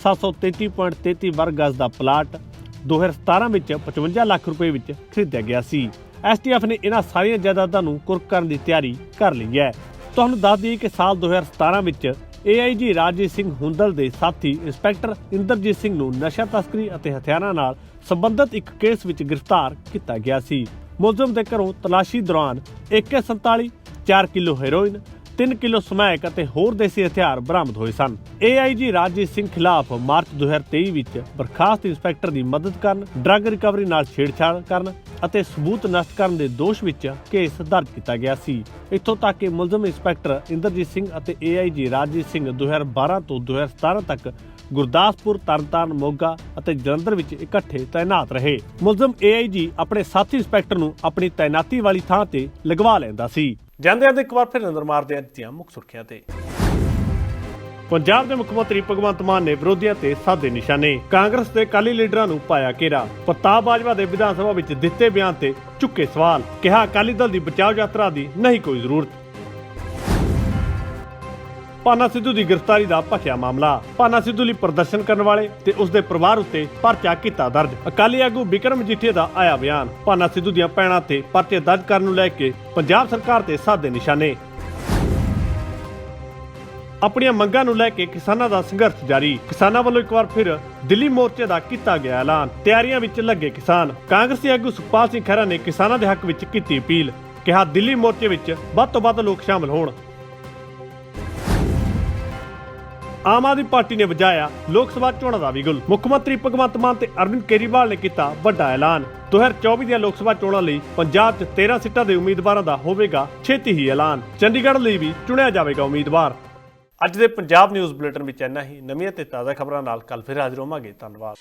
733.33 ਵਰਗ ਗਜ ਦਾ ਪਲਾਟ 2017 ਵਿੱਚ 55 ਲੱਖ ਰੁਪਏ ਵਿੱਚ ਖਰੀਦਿਆ ਗਿਆ ਸੀ। ਐਸਟੀਐਫ ਨੇ ਇਹਨਾਂ ਸਾਰੀਆਂ ਜਾਇਦਾਦਾਂ ਨੂੰ ਕੁਰਕ ਕਰਨ ਦੀ ਤਿਆਰੀ ਕਰ ਲਈ ਹੈ। ਤੁਹਾਨੂੰ ਦੱਸ ਦਈਏ ਕਿ ਸਾਲ 2017 ਵਿੱਚ ਏਆਈਜੀ ਰਾਜੇ ਸਿੰਘ ਹੁੰਦਲ ਦੇ ਸਾਥੀ ਇੰਸਪੈਕਟਰ ਇੰਦਰਜੀਤ ਸਿੰਘ ਨੂੰ ਨਸ਼ਾ ਤਸਕਰੀ ਅਤੇ ਹਥਿਆਰਾਂ ਨਾਲ ਸੰਬੰਧਿਤ ਇੱਕ ਕੇਸ ਵਿੱਚ ਗ੍ਰਿਫਤਾਰ ਕੀਤਾ ਗਿਆ ਸੀ। ਮੁਲਜ਼ਮ ਦੇ ਘਰੋਂ ਤਲਾਸ਼ੀ ਦੌਰਾਨ AK47 4 kilo heroin 3 kilo smack ਅਤੇ ਹੋਰ ਦੇਸੀ ਹਥਿਆਰ ਬਰਾਮਦ ਹੋਏ ਸਨ। ਏਆਈਜੀ ਰਾਜਜੀਤ ਸਿੰਘ ਖਿਲਾਫ ਮਾਰਚ 2023 ਵਿੱਚ ਬਰਖਾਸਤ ਇੰਸਪੈਕਟਰ ਦੀ ਮਦਦ ਕਰਨ, ਡਰੱਗ ਰਿਕਵਰੀ ਨਾਲ ਛੇੜਛਾੜ ਕਰਨ ਅਤੇ ਸਬੂਤ ਨਸ਼ਟ ਕਰਨ ਦੇ ਦੋਸ਼ ਵਿੱਚ ਕੇਸ ਦਰਜ ਕੀਤਾ ਗਿਆ ਸੀ। ਇੱਥੋਂ ਤੱਕ ਕਿ ਮੁਲਜ਼ਮ ਇੰਸਪੈਕਟਰ ਇੰਦਰਜੀਤ ਸਿੰਘ ਅਤੇ ਏਆਈਜੀ ਰਾਜਜੀਤ ਸਿੰਘ 2012 ਤੋਂ 2017 ਤੱਕ ਗੁਰਦਾਸਪੁਰ, ਤਰਨਤਾਰਨ, ਮੋਗਾ ਅਤੇ ਜਲੰਧਰ ਵਿੱਚ ਇਕੱਠੇ ਤਾਇਨਾਤ ਰਹੇ। ਮੁਲਜ਼ਮ ਏਆਈਜੀ ਆਪਣੇ ਸਾਥੀ ਇੰਸਪੈਕਟਰ ਨੂੰ ਆਪਣੀ ਤਾਇਨਾਤੀ ਵਾਲੀ ਥਾਂ ਤੇ ਲਗਵਾ ਲੈਂਦਾ ਸੀ। ਜਾਂਦੇ ਜਾਂਦੇ ਇੱਕ ਵਾਰ ਫਿਰ ਨਜ਼ਰ ਮਾਰਦੇ ਹਾਂ ਦੀਆਂ ਮੁੱਖ ਸੁਰਖੀਆਂ ਤੇ। ਪੰਜਾਬ ਦੇ ਮੁੱਖ ਮੰਤਰੀ ਭਗਵੰਤ ਮਾਨ ਨੇ ਵਿਰੋਧੀਆਂ ਤੇ ਸਾਦੇ ਨਿਸ਼ਾਨੇ। ਕਾਂਗਰਸ ਦੇ ਕਾਲੀ ਲੀਡਰਾਂ ਨੂੰ ਪਾਇਆ ਘੇਰਾ। ਪ੍ਰਤਾਪ ਬਾਜਵਾ ਦੇ ਵਿਧਾਨ ਸਭਾ ਵਿੱਚ ਦਿੱਤੇ ਬਿਆਨ ਤੇ ਚੁੱਕੇ ਸਵਾਲ। ਕਿਹਾ ਅਕਾਲੀ ਦਲ ਦੀ ਬਚਾਓ ਯਾਤਰਾ ਦੀ ਨਹੀਂ ਕੋਈ ਜ਼ਰੂਰਤ। ਪਾਨਾ ਸਿੱਧੂ ਦੀ ਗ੍ਰਿਫਤਾਰੀ ਦਾ ਭਖਿਆ ਮਾਮਲਾ। ਪਾਨਾ ਸਿੱਧੂ ਲਈ ਪ੍ਰਦਰਸ਼ਨ ਕਰਨ ਵਾਲੇ ਤੇ ਉਸ ਦੇ ਪਰਿਵਾਰ ਉੱਤੇ ਪਰਚਾ ਕੀਤਾ ਦਰਜ। ਅਕਾਲੀ ਆਗੂ ਵਿਕਰਮ ਮਜੀਠੀਆ ਦਾ ਆਇਆ ਬਿਆਨ। ਪਾਨਾ ਸਿੱਧੂ ਦੀਆਂ ਪੈਣਾ ਤੇ ਪਰਚੇ ਦਰਜ ਕਰਨ ਨੂੰ ਲੈ ਕੇ ਪੰਜਾਬ ਸਰਕਾਰ ਤੇ ਸਾਧੇ ਨਿਸ਼ਾਨੇ। ਆਪਣੀਆਂ ਮੰਗਾਂ ਨੂੰ ਲੈ ਕੇ ਕਿਸਾਨਾਂ ਦਾ ਸੰਘਰਸ਼ ਜਾਰੀ। ਕਿਸਾਨਾਂ ਵੱਲੋਂ ਇੱਕ ਵਾਰ ਫਿਰ ਦਿੱਲੀ ਮੋਰਚੇ ਦਾ ਕੀਤਾ ਗਿਆ ਐਲਾਨ। ਤਿਆਰੀਆਂ ਵਿੱਚ ਲੱਗੇ ਕਿਸਾਨ। ਕਾਂਗਰਸੀ ਆਗੂ ਸੁਖਪਾਲ ਸਿੰਘ ਖਹਿਰਾ ਨੇ ਕਿਸਾਨਾਂ ਦੇ ਹੱਕ ਵਿੱਚ ਕੀਤੀ ਅਪੀਲ। ਕਿਹਾ ਦਿੱਲੀ ਮੋਰਚੇ ਵਿੱਚ ਵੱਧ ਤੋਂ ਵੱਧ ਲੋਕ ਸ਼ਾਮਲ ਹੋਣ। ਆਮ ਆਦਮੀ ਪਾਰਟੀ ਨੇ ਵਜਾਇਆ ਲੋਕ ਸਭਾ ਚੋਣਾਂ ਦਾ ਵਿਗਲ ਮੁੱਖ ਮੰਤਰੀ ਭਗਵੰਤ ਮਾਨ ਤੇ ਅਰਵਿੰਦ ਕੇਜਰੀਵਾਲ ਨੇ ਕੀਤਾ ਵੱਡਾ ਐਲਾਨ। 2024 ਦੀਆਂ ਲੋਕ ਸਭਾ ਚੋਣਾਂ ਲਈ ਪੰਜਾਬ 'ਚ 13 ਸੀਟਾਂ ਦੇ ਉਮੀਦਵਾਰਾਂ ਦਾ ਹੋਵੇਗਾ ਛੇਤੀ ਹੀ ਐਲਾਨ। ਚੰਡੀਗੜ੍ਹ ਲਈ ਵੀ ਚੁਣਿਆ ਜਾਵੇਗਾ ਉਮੀਦਵਾਰ। ਅੱਜ ਦੇ ਪੰਜਾਬ ਨਿਊਜ਼ ਬੁਲੇਟਿਨ ਵਿੱਚ ਇੰਨਾ ਹੀ। ਨਵੀਆਂ ਤੇ ਤਾਜ਼ਾ ਖਬਰਾਂ ਨਾਲ ਕੱਲ ਫਿਰ ਹਾਜ਼ਰ ਹੋਵਾਂਗੇ। ਧੰਨਵਾਦ।